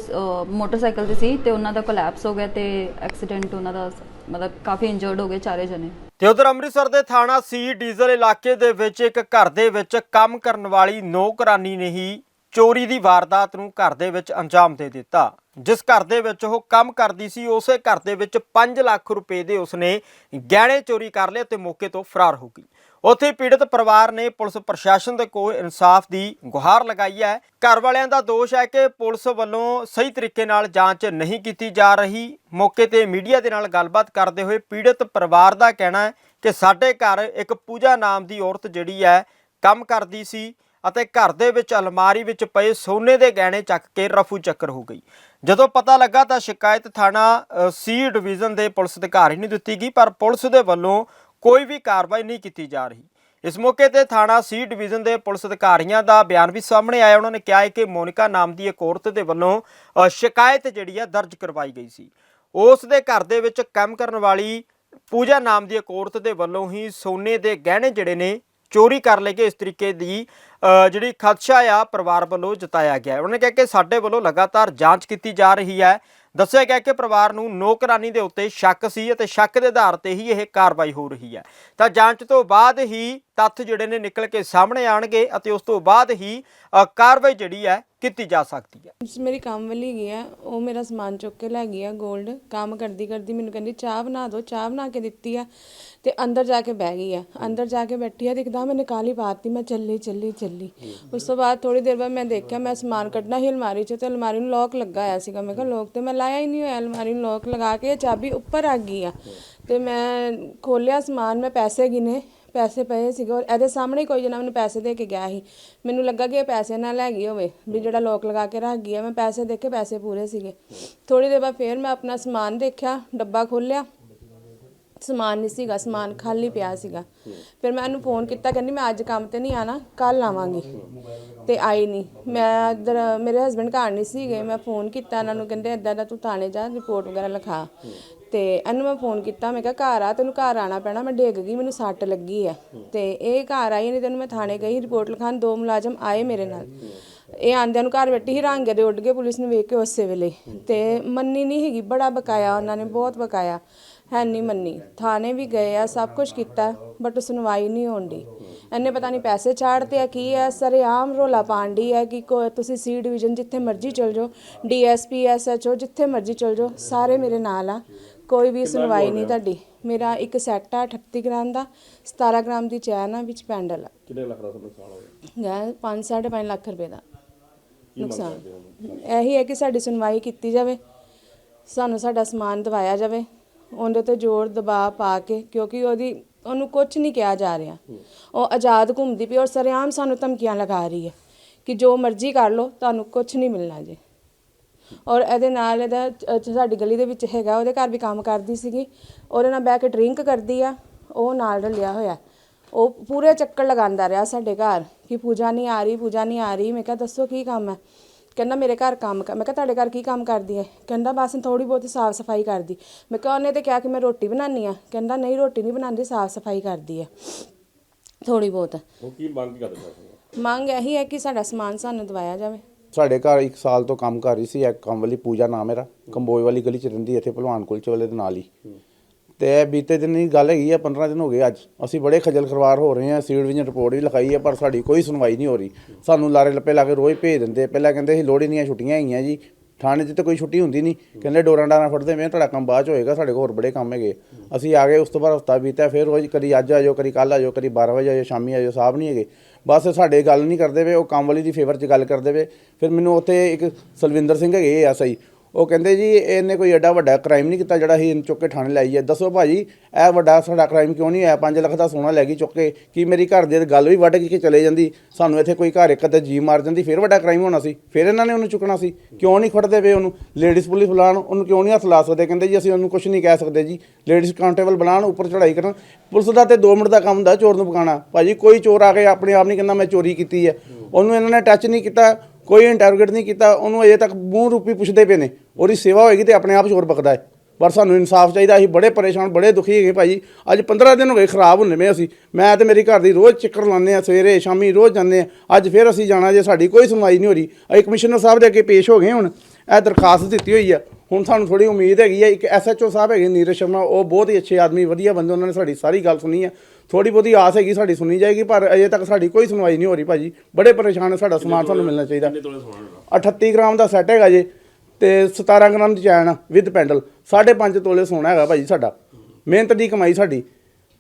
ਮੋਟਰਸਾਈਕਲ ਤੇ ਸੀ ਤੇ ਉਹਨਾਂ ਦਾ ਕੋਲੈਪਸ ਹੋ ਗਿਆ ਤੇ ਐਕਸੀਡੈਂਟ ਉਹਨਾਂ ਦਾ ਮਤਲਬ ਕਾਫੀ ਇੰਜਰਡ ਹੋ ਗਏ ਚਾਰੇ ਜਣੇ। ਤੇ ਉਧਰ ਅੰਮ੍ਰਿਤਸਰ ਦੇ ਥਾਣਾ ਸੀ ਡੀਜ਼ਲ ਇਲਾਕੇ ਦੇ ਵਿੱਚ ਇੱਕ ਘਰ ਦੇ ਵਿੱਚ ਕੰਮ ਕਰਨ ਵਾਲੀ ਨੌਕਰਾਨੀ ਨੇ ਹੀ ਚੋਰੀ ਦੀ ਵਾਰਦਾਤ ਨੂੰ ਘਰ ਦੇ ਵਿੱਚ ਅੰਜਾਮ ਦੇ ਦਿੱਤਾ। ਜਿਸ ਘਰ ਦੇ ਵਿੱਚ ਉਹ ਕੰਮ ਕਰਦੀ ਸੀ, ਉਸੇ ਘਰ ਦੇ ਵਿੱਚ 5 ਲੱਖ ਰੁਪਏ ਦੇ ਉਸਨੇ ਗਹਿਣੇ ਚੋਰੀ ਕਰ ਲਏ ਤੇ ਮੌਕੇ ਤੋਂ ਫਰਾਰ ਹੋ ਗਈ। ਉੱਥੇ ਪੀੜਤ ਪਰਿਵਾਰ ਨੇ ਪੁਲਿਸ ਪ੍ਰਸ਼ਾਸਨ ਦੇ ਕੋਲ ਇਨਸਾਫ ਦੀ ਗੁਹਾਰ ਲਗਾਈ ਹੈ। ਘਰ ਵਾਲਿਆਂ ਦਾ ਦੋਸ਼ ਹੈ ਕਿ ਪੁਲਿਸ ਵੱਲੋਂ ਸਹੀ ਤਰੀਕੇ ਨਾਲ ਜਾਂਚ ਨਹੀਂ ਕੀਤੀ ਜਾ ਰਹੀ। ਮੌਕੇ ਤੇ ਮੀਡੀਆ ਦੇ ਨਾਲ ਗੱਲਬਾਤ ਕਰਦੇ ਹੋਏ ਪੀੜਤ ਪਰਿਵਾਰ ਦਾ ਕਹਿਣਾ ਹੈ ਕਿ ਸਾਡੇ ਘਰ ਇੱਕ ਪੂਜਾ ਨਾਮ ਦੀ ਔਰਤ ਜਿਹੜੀ ਹੈ ਕੰਮ ਕਰਦੀ ਸੀ ਅਤੇ ਘਰ ਦੇ ਵਿੱਚ ਅਲਮਾਰੀ ਵਿੱਚ ਪਏ ਸੋਨੇ ਦੇ ਗਹਿਣੇ ਚੱਕ ਕੇ ਰਫੂ ਚੱਕਰ ਹੋ ਗਈ। ਜਦੋਂ ਪਤਾ ਲੱਗਾ ਤਾਂ ਸ਼ਿਕਾਇਤ ਥਾਣਾ ਸੀ ਡਿਵੀਜ਼ਨ ਦੇ ਪੁਲਿਸ ਅਧਿਕਾਰੀ ਨੂੰ ਦਿੱਤੀ ਗਈ, ਪਰ ਪੁਲਿਸ ਦੇ ਵੱਲੋਂ ਕੋਈ ਵੀ ਕਾਰਵਾਈ ਨਹੀਂ ਕੀਤੀ ਜਾ ਰਹੀ। ਇਸ ਮੌਕੇ ਤੇ ਥਾਣਾ ਸੀ ਡਿਵੀਜ਼ਨ ਦੇ ਪੁਲਿਸ ਅਧਿਕਾਰੀਆਂ ਦਾ ਬਿਆਨ ਵੀ ਸਾਹਮਣੇ ਆਇਆ। ਉਹਨਾਂ ਨੇ ਕਿਹਾ ਹੈ ਕਿ ਮੋਨਿਕਾ ਨਾਮ ਦੀ ਇੱਕ ਔਰਤ ਦੇ ਵੱਲੋਂ ਅ, ਸ਼ਿਕਾਇਤ ਜਿਹੜੀ ਹੈ ਦਰਜ ਕਰਵਾਈ ਗਈ ਸੀ। ਉਸ ਦੇ ਘਰ ਦੇ ਵਿੱਚ ਕੰਮ ਕਰਨ ਵਾਲੀ ਪੂਜਾ ਨਾਮ ਦੀ ਇੱਕ ਔਰਤ ਦੇ ਵੱਲੋਂ ਹੀ ਸੋਨੇ ਦੇ ਗਹਿਣੇ ਜਿਹੜੇ ਨੇ ਚੋਰੀ ਕਰ ਲਏ ਗਏ। ਇਸ ਤਰੀਕੇ ਦੀ ਅ, ਜਿਹੜੀ ਖਦਸ਼ਾ ਆ ਪਰਿਵਾਰ ਵੱਲੋਂ ਜਤਾਇਆ ਗਿਆ ਹੈ। ਉਹਨਾਂ ਨੇ ਕਿਹਾ ਕਿ ਸਾਡੇ ਵੱਲੋਂ ਲਗਾਤਾਰ ਜਾਂਚ ਕੀਤੀ ਜਾ ਰਹੀ ਹੈ। ਦੱਸਿਆ ਗਿਆ ਕਿ ਪਰਿਵਾਰ ਨੂੰ ਨੌਕਰਾਨੀ ਦੇ ਉੱਤੇ ਸ਼ੱਕ ਸੀ ਅਤੇ ਸ਼ੱਕ ਦੇ ਆਧਾਰ ਤੇ ਹੀ ਇਹ ਕਾਰਵਾਈ ਹੋ ਰਹੀ ਹੈ। ਤਾਂ ਜਾਂਚ ਤੋਂ ਬਾਅਦ ਹੀ ਤੱਥ ਜਿਹੜੇ ਨੇ ਨਿਕਲ ਕੇ ਸਾਹਮਣੇ ਆਣਗੇ ਅਤੇ ਉਸ ਤੋਂ ਬਾਅਦ ਹੀ ਕਾਰਵਾਈ ਜਿਹੜੀ ਹੈ ਕੀਤੀ ਜਾ ਸਕਦੀ ਹੈ। ਮੇਰੀ ਕੰਮ ਵਾਲੀ ਗਈ ਆ, ਉਹ ਮੇਰਾ ਸਮਾਨ ਚੁੱਕ ਕੇ ਲੈ ਗਈ ਆ 골ਡ ਕੰਮ ਕਰਦੀ ਕਰਦੀ ਮੈਨੂੰ ਕਹਿੰਦੀ, ਚਾਹ ਬਣਾ ਦਿਓ ਚਾਹ ਬਣਾ ਕੇ ਦਿੱਤੀ ਆ ਤੇ ਅੰਦਰ ਜਾ ਕੇ ਬਹਿ ਗਈ ਆ। ਅੰਦਰ ਜਾ ਕੇ ਬੈਠੀ ਆ ਦਿਖਦਾ ਮੈਂ ਨਿਕਾਲੀ ਪਾਤੀ ਮੈਂ ਚੱਲੀ ਚੱਲੀ ਚੱਲੀ। ਉਸ ਤੋਂ ਬਾਅਦ ਥੋੜੀ ਦੇਰ ਬਾਅਦ ਮੈਂ ਦੇਖਿਆ ਮੈਂ ਸਮਾਨ ਕੱਢਣਾ ਹੀ ਅਲਮਾਰੀ 'ਚ ਤੇ ਅਲਮਾਰੀ ਨੂੰ ਲੋਕ ਲੱਗਾ ਹੋਇਆ ਸੀਗਾ। ਮੈਂ ਕਿਹਾ ਲੋਕ ਤੇ ਮੈਂ ਲਾਇਆ ਹੀ ਨਹੀਂ ਹੋਇਆ, ਅਲਮਾਰੀ ਨੂੰ ਲੋਕ ਲਗਾ ਕੇ ਚਾਬੀ ਉੱਪਰ ਆ ਗਈ ਆ। ਤੇ ਮੈਂ ਖੋਲਿਆ ਸਮਾਨ, ਮੈਂ ਪੈਸੇ ਗਿਨੇ ਪੈਸੇ ਪਏ ਸੀਗੇ ਔਰ ਇਹਦੇ ਸਾਹਮਣੇ ਕੋਈ ਜਣਾ ਮੈਨੂੰ ਪੈਸੇ ਦੇ ਕੇ ਗਿਆ ਸੀ। ਮੈਨੂੰ ਲੱਗਾ ਕਿ ਇਹ ਪੈਸੇ ਨਾਲ ਲੈ ਗਈ ਹੋਵੇ, ਵੀ ਜਿਹੜਾ ਲੋਕ ਲਗਾ ਕੇ ਰੱਖ ਗਈ ਆ, ਮੈਂ ਪੈਸੇ ਦੇਖੇ ਪੈਸੇ ਪੂਰੇ ਸੀਗੇ। ਥੋੜੀ ਦੇਰ ਬਾਅਦ ਫੇਰ ਮੈਂ ਆਪਣਾ ਸਮਾਨ ਦੇਖਿਆ, ਡੱਬਾ ਖੋਲ੍ਹਿਆ। ਸਮਾਨ ਨਹੀਂ ਸੀਗਾ, ਸਮਾਨ ਖਾਲੀ ਪਿਆ ਸੀਗਾ। ਫਿਰ ਮੈਂ ਉਹਨੂੰ ਫੋਨ ਕੀਤਾ, ਕਹਿੰਦੀ ਮੈਂ ਅੱਜ ਕੰਮ ਤੇ ਨਹੀਂ ਆਣਾ ਕੱਲ ਆਵਾਂਗੀ। ਤੇ ਆਈ ਨਹੀਂ। ਮੈਂ ਇੱਧਰ, ਮੇਰੇ ਹਸਬੰਡ ਘਰ ਨਹੀਂ ਸੀਗੇ, ਮੈਂ ਫੋਨ ਕੀਤਾ ਇਹਨਾਂ ਨੂੰ, ਕਹਿੰਦੇ ਇਦਾਂ ਦਾ ਤੂੰ ਥਾਣੇ ਜਾ ਰਿਪੋਰਟ ਵਗੈਰਾ ਲਿਖਾ। ਤੇ ਇਹਨੂੰ ਮੈਂ ਫੋਨ ਕੀਤਾ, ਮੈਂ ਕਿਹਾ, ਘਰ ਆ, ਤੈਨੂੰ ਘਰ ਆਣਾ ਪੈਣਾ, ਮੈਂ ਡਿੱਗ ਗਈ, ਮੈਨੂੰ ਸੱਟ ਲੱਗੀ ਆ। ਤੇ ਇਹ ਘਰ ਆਈ ਨਹੀਂ ਤੈਨੂੰ ਮੈਂ ਥਾਣੇ ਗਈ, ਰਿਪੋਰਟ ਲਿਖਾਣ ਦੋ ਮੁਲਾਜ਼ਮ ਆਏ ਮੇਰੇ ਨਾਲ। ਇਹ ਆਂਦਿਆਂ ਨੂੰ ਘਰ ਬੈਠੀ ਹੀ ਰਾਂਗੇ ਦੇ ਉੱਡ ਗਏ, ਪੁਲਿਸ ਨੂੰ ਵੇਖ ਕੇ ਉਸੇ ਵੇਲੇ। ਤੇ ਮੰਨੀ ਨਹੀਂ ਹੈਗੀ, ਬੜਾ ਬਕਾਇਆ ਉਹਨਾਂ ਨੇ, ਬਹੁਤ ਬਕਾਇਆ। ਹੈ ਨਹੀਂ ਮੰਨੀ। ਥਾਣੇ ਵੀ ਗਏ ਆ, ਸਭ ਕੁਝ ਕੀਤਾ, ਬਟ ਸੁਣਵਾਈ ਨਹੀਂ ਹੋਣੀ ਇਹਨੇ ਪਤਾ ਨਹੀਂ ਪੈਸੇ ਚਾੜਤੇ ਆ, ਕੀ ਹੈ ਸਰੇਆਮ ਰੋਲਾ ਪਾਂਡੀ ਹੈ ਕਿ ਕੋ- ਤੁਸੀਂ ਸੀ ਡਿਵੀਜ਼ਨ ਜਿੱਥੇ ਮਰਜ਼ੀ ਚਲ ਜਾਓ ਡੀਐਸਪੀ ਐਸਐਚਓ ਜਿੱਥੇ ਮਰਜ਼ੀ ਚਲ ਜਾਓ, ਸਾਰੇ ਮੇਰੇ ਨਾਲ ਆ। ਕੋਈ ਵੀ ਸੁਣਵਾਈ ਨਹੀਂ ਤੁਹਾਡੀ। ਮੇਰਾ ਇੱਕ ਸੈੱਟ ਆ 38 ਗ੍ਰਾਮ ਦਾ 17 ਗ੍ਰਾਮ ਦੀ ਚੈਨ ਆ ਵਿੱਚ ਪੈਂਡਲ ਆ। ਕਿੰਨੇ ਲੱਖ ਦਾ ਨੁਕਸਾਨ ਹੋ ਗਿਆ? ਗਿਆ 5.5 ਲੱਖ ਰੁਪਏ ਦਾ ਨੁਕਸਾਨ। ਇਹੀ ਹੈ ਕਿ ਸਾਡੀ ਸੁਣਵਾਈ ਕੀਤੀ ਜਾਵੇ ਸਾਨੂੰ ਸਾਡਾ ਸਮਾਨ ਦਵਾਇਆ ਜਾਵੇ ਉਹਦੇ ਤੇ ਜ਼ੋਰ ਦਬਾਅ ਪਾ ਕੇ ਕਿਉਂਕਿ ਉਹਦੀ ਉਹਨੂੰ ਕੁਝ ਨਹੀਂ ਕਿਹਾ ਜਾ ਰਿਹਾ। ਉਹ ਆਜ਼ਾਦ ਘੁੰਮਦੀ ਪਈ ਔਰ ਸਰੇਆਮ ਸਾਨੂੰ ਧਮਕੀਆਂ ਲਗਾ ਰਹੀ ਹੈ ਕਿ ਜੋ ਮਰਜ਼ੀ ਕਰ ਲਓ ਤੁਹਾਨੂੰ ਕੁਝ ਨਹੀਂ ਮਿਲਣਾ ਜੇ। ਔਰ ਇਹਦੇ ਨਾਲ ਇਹਦਾ ਸਾਡੀ ਗਲੀ ਦੇ ਵਿੱਚ ਹੈਗਾ ਉਹਦੇ ਘਰ ਵੀ ਕੰਮ ਕਰਦੀ ਸੀਗੀ। ਉਹਦੇ ਨਾਲ ਬਹਿ ਕੇ ਡਰਿੰਕ ਕਰਦੀ ਆ ਉਹ ਨਾਲ ਰਲਿਆ ਹੋਇਆ। ਉਹ ਪੂਰੇ ਚੱਕਰ ਲਗਾਉਂਦਾ ਰਿਹਾ ਸਾਡੇ ਘਰ ਕਿ ਪੂਜਾ ਨਹੀਂ ਆ ਰਹੀ ਪੂਜਾ ਨਹੀਂ ਆ ਰਹੀ। ਮੈਂ ਕਿਹਾ ਦੱਸੋ ਕੀ ਕੰਮ ਹੈ? ਕਹਿੰਦਾ ਮੇਰੇ ਘਰ ਕੰਮ ਕਰ ਮੈਂ ਕਿਹਾ ਤੁਹਾਡੇ ਘਰ ਕੀ ਕੰਮ ਕਰਦੀ ਹੈ? ਕਹਿੰਦਾ ਬਸ ਥੋੜੀ ਬਹੁਤੀ ਸਾਫ਼ ਸਫ਼ਾਈ ਕਰਦੀ। ਮੈਂ ਕਿਹਾ ਉਹਨੇ ਤੇ ਕਿਹਾ ਕਿ ਮੈਂ ਰੋਟੀ ਬਣਾਉਣੀ ਆ ਕਹਿੰਦਾ ਨਹੀਂ ਰੋਟੀ ਨਹੀਂ ਬਣਾਉਂਦੀ ਸਾਫ਼ ਸਫ਼ਾਈ ਕਰਦੀ ਹੈ। ਥੋੜੀ ਬਹੁਤ। ਉਹ ਕੀ ਮੰਗ ਕਰਦੇ ਮੰਗ ਇਹੀ ਹੈ ਕਿ ਸਾਡਾ ਸਮਾਨ ਸਾਨੂੰ ਦਵਾਇਆ ਜਾਵੇ। ਸਾਡੇ ਘਰ ਇੱਕ ਸਾਲ ਤੋਂ ਕੰਮ ਕਰ ਰਹੀ ਸੀ ਇੱਕ ਕੰਮ ਵਾਲੀ ਪੂਜਾ ਨਾਮ ਮੇਰਾ ਕੰਬੋਏ ਵਾਲੀ ਗਲੀ ਚ ਰਹਿੰਦੀ ਇੱਥੇ ਭਲਵਾਨ ਕੁਲਚੇ ਵਾਲੇ ਦੇ ਨਾਲ ਹੀ। ਤੇ ਇਹ ਬੀਤੇ ਦਿਨ ਦੀ ਗੱਲ ਹੈਗੀ ਆ 15 ਦਿਨ ਹੋ ਗਏ ਅੱਜ। ਅਸੀਂ ਬੜੇ ਖਜਲ ਖਰਵਾਰ ਹੋ ਰਹੇ ਹਾਂ ਸੀਡ ਵਿੱਚ ਰਿਪੋਰਟ ਵੀ ਲਿਖਾਈ ਹੈ ਪਰ ਸਾਡੀ ਕੋਈ ਸੁਣਵਾਈ ਨਹੀਂ ਹੋ ਰਹੀ। ਸਾਨੂੰ ਲਾਰੇ ਲੱਪੇ ਲਾ ਕੇ ਰੋਜ਼ ਭੇਜ ਦਿੰਦੇ ਪਹਿਲਾਂ ਕਹਿੰਦੇ ਸੀ ਲੋਹੜੀ ਦੀਆਂ ਛੁੱਟੀਆਂ ਹੈਗੀਆਂ ਜੀ ਥਾਣੇ 'ਚ ਤਾਂ ਕੋਈ ਛੁੱਟੀ ਹੁੰਦੀ ਨਹੀਂ। ਕਹਿੰਦੇ ਡੋਰਾਂ ਡਾਰਾਂ ਫੜਦੇ ਮੈਂ ਤੁਹਾਡਾ ਕੰਮ ਬਾਅਦ 'ਚ ਹੋਏਗਾ, ਸਾਡੇ ਕੋਲ ਹੋਰ ਬੜੇ ਕੰਮ ਹੈਗੇ। ਅਸੀਂ ਆ ਗਏ, ਉਸ ਤੋਂ ਬਾਅਦ ਹਫਤਾ ਬੀਤਿਆ, ਫਿਰ ਰੋਜ਼ ਕਦੀ ਅੱਜ ਆ ਜਾਓ, ਕਦੀ ਕੱਲ ਆ ਜਾਓ, ਕਦੀ 12 ਵਜੇ ਆ ਜਾਓ, ਸ਼ਾਮੀ ਆ ਜਾਓ ਸਾਹਿਬ ਨਹੀਂ ਹੈਗੇ। ਬਸ ਸਾਡੇ ਗੱਲ ਨਹੀਂ ਕਰਦੇ ਵੇ ਉਹ ਕੰਮ ਵਾਲੀ ਦੀ ਫੇਵਰ 'ਚ ਗੱਲ ਕਰਦੇ ਵੇ ਫਿਰ ਮੈਨੂੰ ਉੱਥੇ ਇੱਕ ਸਲਵਿੰਦਰ ਸਿੰਘ ਹੈਗੇ ਆ ਸਹੀ ਉਹ ਕਹਿੰਦੇ ਜੀ, ਇਹਨੇ ਕੋਈ ਐਡਾ ਵੱਡਾ ਕ੍ਰਾਈਮ ਨਹੀਂ ਕੀਤਾ ਜਿਹੜਾ ਅਸੀਂ ਇਹਨੂੰ ਚੁੱਕ ਕੇ ਥਾਣੇ ਲਾਈ ਹੈ ਦੱਸੋ ਭਾਜੀ, ਇਹ ਵੱਡਾ ਸਾਡਾ ਕ੍ਰਾਈਮ ਕਿਉਂ ਨਹੀਂ ਹੈ 5 ਲੱਖ ਦਾ ਸੋਨਾ ਲੈ ਗਈ ਚੁੱਕ ਕੇ। ਕੀ ਮੇਰੀ ਘਰ ਦੀ ਗੱਲ ਵੀ ਵੱਢ ਕੇ ਚਲੇ ਜਾਂਦੀ? ਸਾਨੂੰ ਇੱਥੇ ਕੋਈ ਘਰ ਇੱਕ ਅੱਧਾ ਜੀ ਮਾਰ ਜਾਂਦੀ, ਫਿਰ ਵੱਡਾ ਕ੍ਰਾਈਮ ਹੋਣਾ ਸੀ। ਫਿਰ ਇਹਨਾਂ ਨੇ ਉਹਨੂੰ ਚੁੱਕਣਾ ਸੀ। ਕਿਉਂ ਨਹੀਂ ਖੜਦੇ ਪਏ ਉਹਨੂੰ? ਲੇਡੀਜ਼ ਪੁਲਿਸ ਬੁਲਾਉਣ, ਉਹਨੂੰ ਕਿਉਂ ਨਹੀਂ ਹੱਥ ਲਾ ਸਕਦੇ? ਕਹਿੰਦੇ ਜੀ, ਅਸੀਂ ਉਹਨੂੰ ਕੁਝ ਨਹੀਂ ਕਹਿ ਸਕਦੇ ਜੀ। ਲੇਡੀਜ਼ ਕਾਂਸਟੇਬਲ ਬਣਾਉਣ ਉੱਪਰ ਚੜਾਈ ਕਰਨ। ਪੁਲਿਸ ਦਾ ਤੇ 2 ਮਿੰਟ ਦਾ ਕੰਮ ਹੁੰਦਾ ਚੋਰ ਨੂੰ ਪਕਾਉਣਾ। ਭਾਜੀ, ਕੋਈ ਚੋਰ ਆ ਕੇ ਆਪਣੇ ਆਪ ਨਹੀਂ ਕਹਿੰਦਾ ਮੈਂ ਚੋਰੀ ਕੀਤੀ ਹੈ। ਉਹਨੂੰ ਇਹਨਾਂ ਨੇ ਟੱਚ ਨਹੀਂ ਕੀਤਾ। ਕੋਈ ਇੰਟਰੋਗੇਟ ਨਹੀਂ ਕੀਤਾ, ਉਹਨੂੰ ਅਜੇ ਤੱਕ ਮੂੰਹ ਰੂਪੀ ਪੁੱਛਦੇ ਪਏ ਨੇ। ਉਹਦੀ ਸੇਵਾ ਹੋਏਗੀ ਤੇ ਆਪਣੇ ਆਪ ਚੋਰ ਬਕਦਾ ਹੈ। ਪਰ ਸਾਨੂੰ ਇਨਸਾਫ ਚਾਹੀਦਾ, ਅਸੀਂ ਬੜੇ ਪਰੇਸ਼ਾਨ, ਬੜੇ ਦੁਖੀ ਹੈਗੇ ਭਾਜੀ। ਅੱਜ 15 ਦਿਨ ਹੋ ਗਏ ਖਰਾਬ ਹੁੰਨੇ ਮੈਂ ਅਸੀਂ। ਮੈਂ ਤੇ ਮੇਰੀ ਘਰ ਦੀ ਰੋਜ਼ ਚੱਕਰ ਲਾਉਂਦੇ ਆ ਸਵੇਰੇ, ਸ਼ਾਮੀ ਰੋਜ਼ ਜਾਂਦੇ ਆ ਅੱਜ ਫਿਰ ਅਸੀਂ ਜਾਣਾ ਜੇ, ਸਾਡੀ ਕੋਈ ਸੁਣਵਾਈ ਨਹੀਂ ਹੋ ਰਹੀ। ਅਸੀਂ ਕਮਿਸ਼ਨਰ ਸਾਹਿਬ ਦੇ ਅੱਗੇ ਪੇਸ਼ ਹੋ ਗਏ ਹੁਣ। ਇਹ ਦਰਖਾਸਤ ਦਿੱਤੀ ਹੋਈ ਆ। ਹੁਣ ਸਾਨੂੰ ਥੋੜੀ ਉਮੀਦ ਹੈਗੀ ਆ, ਇੱਕ ਐਸਐਚਓ ਸਾਹਿਬ ਹੈਗੇ ਨੀਰਜ ਸ਼ਰਮਾ, ਉਹ ਬਹੁਤ ਹੀ ਅੱਛੇ ਆਦਮੀ, ਵਧੀਆ ਬੰਦੇ, ਉਹਨਾਂ ਨੇ ਸਾਡੀ ਸਾਰੀ ਗੱਲ ਸੁਣੀ ਆ। ਥੋੜੀ ਬਹੁਤੀ ਆਸ ਹੈਗੀ ਸਾਡੀ ਸੁਣੀ ਜਾਏਗੀ ਪਰ ਅਜੇ ਤੱਕ ਸਾਡੀ ਕੋਈ ਸੁਣਵਾਈ ਨਹੀਂ ਹੋ ਰਹੀ ਭਾਜੀ। ਬੜੇ ਪਰੇਸ਼ਾਨ ਆ ਸਾਡਾ ਸਮਾਨ ਸਾਨੂੰ ਮਿਲਣਾ ਚਾਹੀਦਾ। ਕਿੰਨੇ ਤੋਲੇ ਸੋਨਾ ਹੋਣਾ 38 ਗ੍ਰਾਮ ਦਾ ਸੈੱਟ ਹੈਗਾ ਜੇ ਤੇ 17 ਗ੍ਰਾਮ ਦੀ ਚੈਨ ਵਿਦ ਪੈਂਡਲ। 5.5 ਤੋਲੇ ਸੋਨਾ ਹੈਗਾ ਭਾਜੀ ਸਾਡਾ। ਮਿਹਨਤ ਦੀ ਕਮਾਈ ਸਾਡੀ।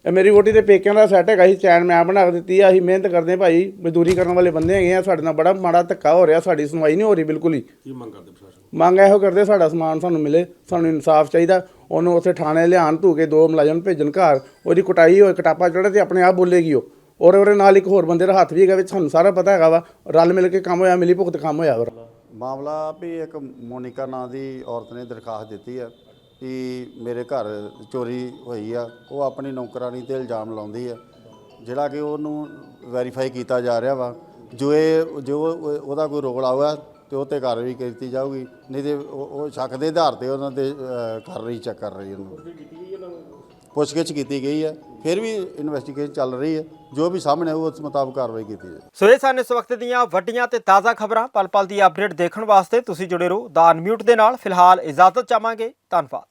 ਇਹ ਮੇਰੀ ਵੋਟੀ ਦੇ ਪੇਕਿਆਂ ਦਾ ਸੈੱਟ ਹੈਗਾ ਸੀ ਚੈਨ ਮੈਂ ਬਣਾ ਕੇ ਦਿੱਤੀ ਆ ਅਸੀਂ ਮਿਹਨਤ ਕਰਦੇ ਹਾਂ ਭਾਈ ਮਜ਼ਦੂਰੀ ਕਰਨ ਵਾਲੇ ਬੰਦੇ ਹੈਗੇ ਆ ਸਾਡੇ ਨਾਲ ਬੜਾ ਮਾੜਾ ਧੱਕਾ ਹੋ ਰਿਹਾ ਸਾਡੀ ਸੁਣਵਾਈ ਨਹੀਂ ਹੋ ਰਹੀ ਬਿਲਕੁਲ ਹੀ। ਕੀ ਮੰਗ ਕਰਦੇ ਪ੍ਰਸ਼ਾਸਨ ਮੰਗ ਇਹੋ ਕਰਦੇ ਸਾਡਾ ਸਮਾਨ ਸਾਨੂੰ ਮਿਲੇ ਸਾਨੂੰ ਇਨਸਾਫ ਚਾਹੀਦਾ। ਉਹਨੂੰ ਉੱਥੇ ਥਾਣੇ ਲਿਆਣ ਧੂ ਕੇ ਦੋ ਮੁਲਾਜ਼ਮ ਭੇਜਣ ਘਰ, ਉਹਦੀ ਕੁਟਾਈ ਹੋਏ ਕਟਾਪਾ ਚੜੇ ਤੇ ਆਪਣੇ ਆਪ ਬੋਲੇਗੀ ਉਹ। ਔਰ ਉਹਦੇ ਨਾਲ ਇੱਕ ਹੋਰ ਬੰਦੇ ਦਾ ਹੱਥ ਵੀ ਹੈਗਾ ਵਿੱਚ, ਸਾਨੂੰ ਸਾਰਾ ਪਤਾ ਹੈਗਾ ਵਾ। ਰਲ ਮਿਲ ਕੇ ਕੰਮ ਹੋਇਆ, ਮਿਲੀ ਭੁਗਤ ਕੰਮ ਹੋਇਆ ਵਾ। ਮਾਮਲਾ ਵੀ ਇੱਕ ਮੋਨਿਕਾ ਨਾਂ ਦੀ ਔਰਤ ਨੇ ਦਰਖਾਸਤ ਦਿੱਤੀ ਆ ਕਿ ਮੇਰੇ ਘਰ ਚੋਰੀ ਹੋਈ ਆ। ਉਹ ਆਪਣੀ ਨੌਕਰਾਨੀ ਤੇ ਇਲਜ਼ਾਮ ਲਾਉਂਦੀ ਆ, ਜਿਹੜਾ ਕਿ ਉਹਨੂੰ ਵੈਰੀਫਾਈ ਕੀਤਾ ਜਾ ਰਿਹਾ ਵਾ। ਜੋ ਇਹ, ਜੋ ਉਹਦਾ ਕੋਈ ਰੋਲ ਆਊਗਾ ਤੇ ਉਹ ਤੇ ਕਾਰਵਾਈ ਕੀਤੀ ਜਾਊਗੀ ਨਹੀਂ ਤੇ ਉਹ ਉਹ ਸ਼ੱਕ ਦੇ ਆਧਾਰ ਤੇ ਉਹਨਾਂ ਦੇ ਅ, ਕਾਰਵਾਈ ਚੈੱਕ ਕਰ ਰਹੀ ਉਹਨੂੰ। ਪੁੱਛਗਿੱਛ ਕੀਤੀ ਗਈ ਹੈ ਫਿਰ ਵੀ ਇਨਵੈਸਟੀਗੇਸ਼ਨ ਚੱਲ ਰਹੀ ਹੈ ਜੋ ਵੀ ਸਾਹਮਣੇ ਆਊ ਉਸ ਮੁਤਾਬਕ ਕਾਰਵਾਈ ਕੀਤੀ ਜਾਏ ਸੋ ਇਹ ਸਨ ਇਸ ਵਕਤ ਦੀਆਂ ਵੱਡੀਆਂ ਤੇ ਤਾਜ਼ਾ ਖਬਰਾਂ। ਪਲ ਪਲ ਦੀ ਅਪਡੇਟ ਦੇਖਣ ਵਾਸਤੇ ਤੁਸੀਂ ਜੁੜੇ ਰਹੋ ਦਾ ਅਨਮਿਊਟ ਦੇ ਨਾਲ। ਫਿਲਹਾਲ ਇਜਾਜ਼ਤ ਚਾਹਾਂਗੇ। ਧੰਨਵਾਦ।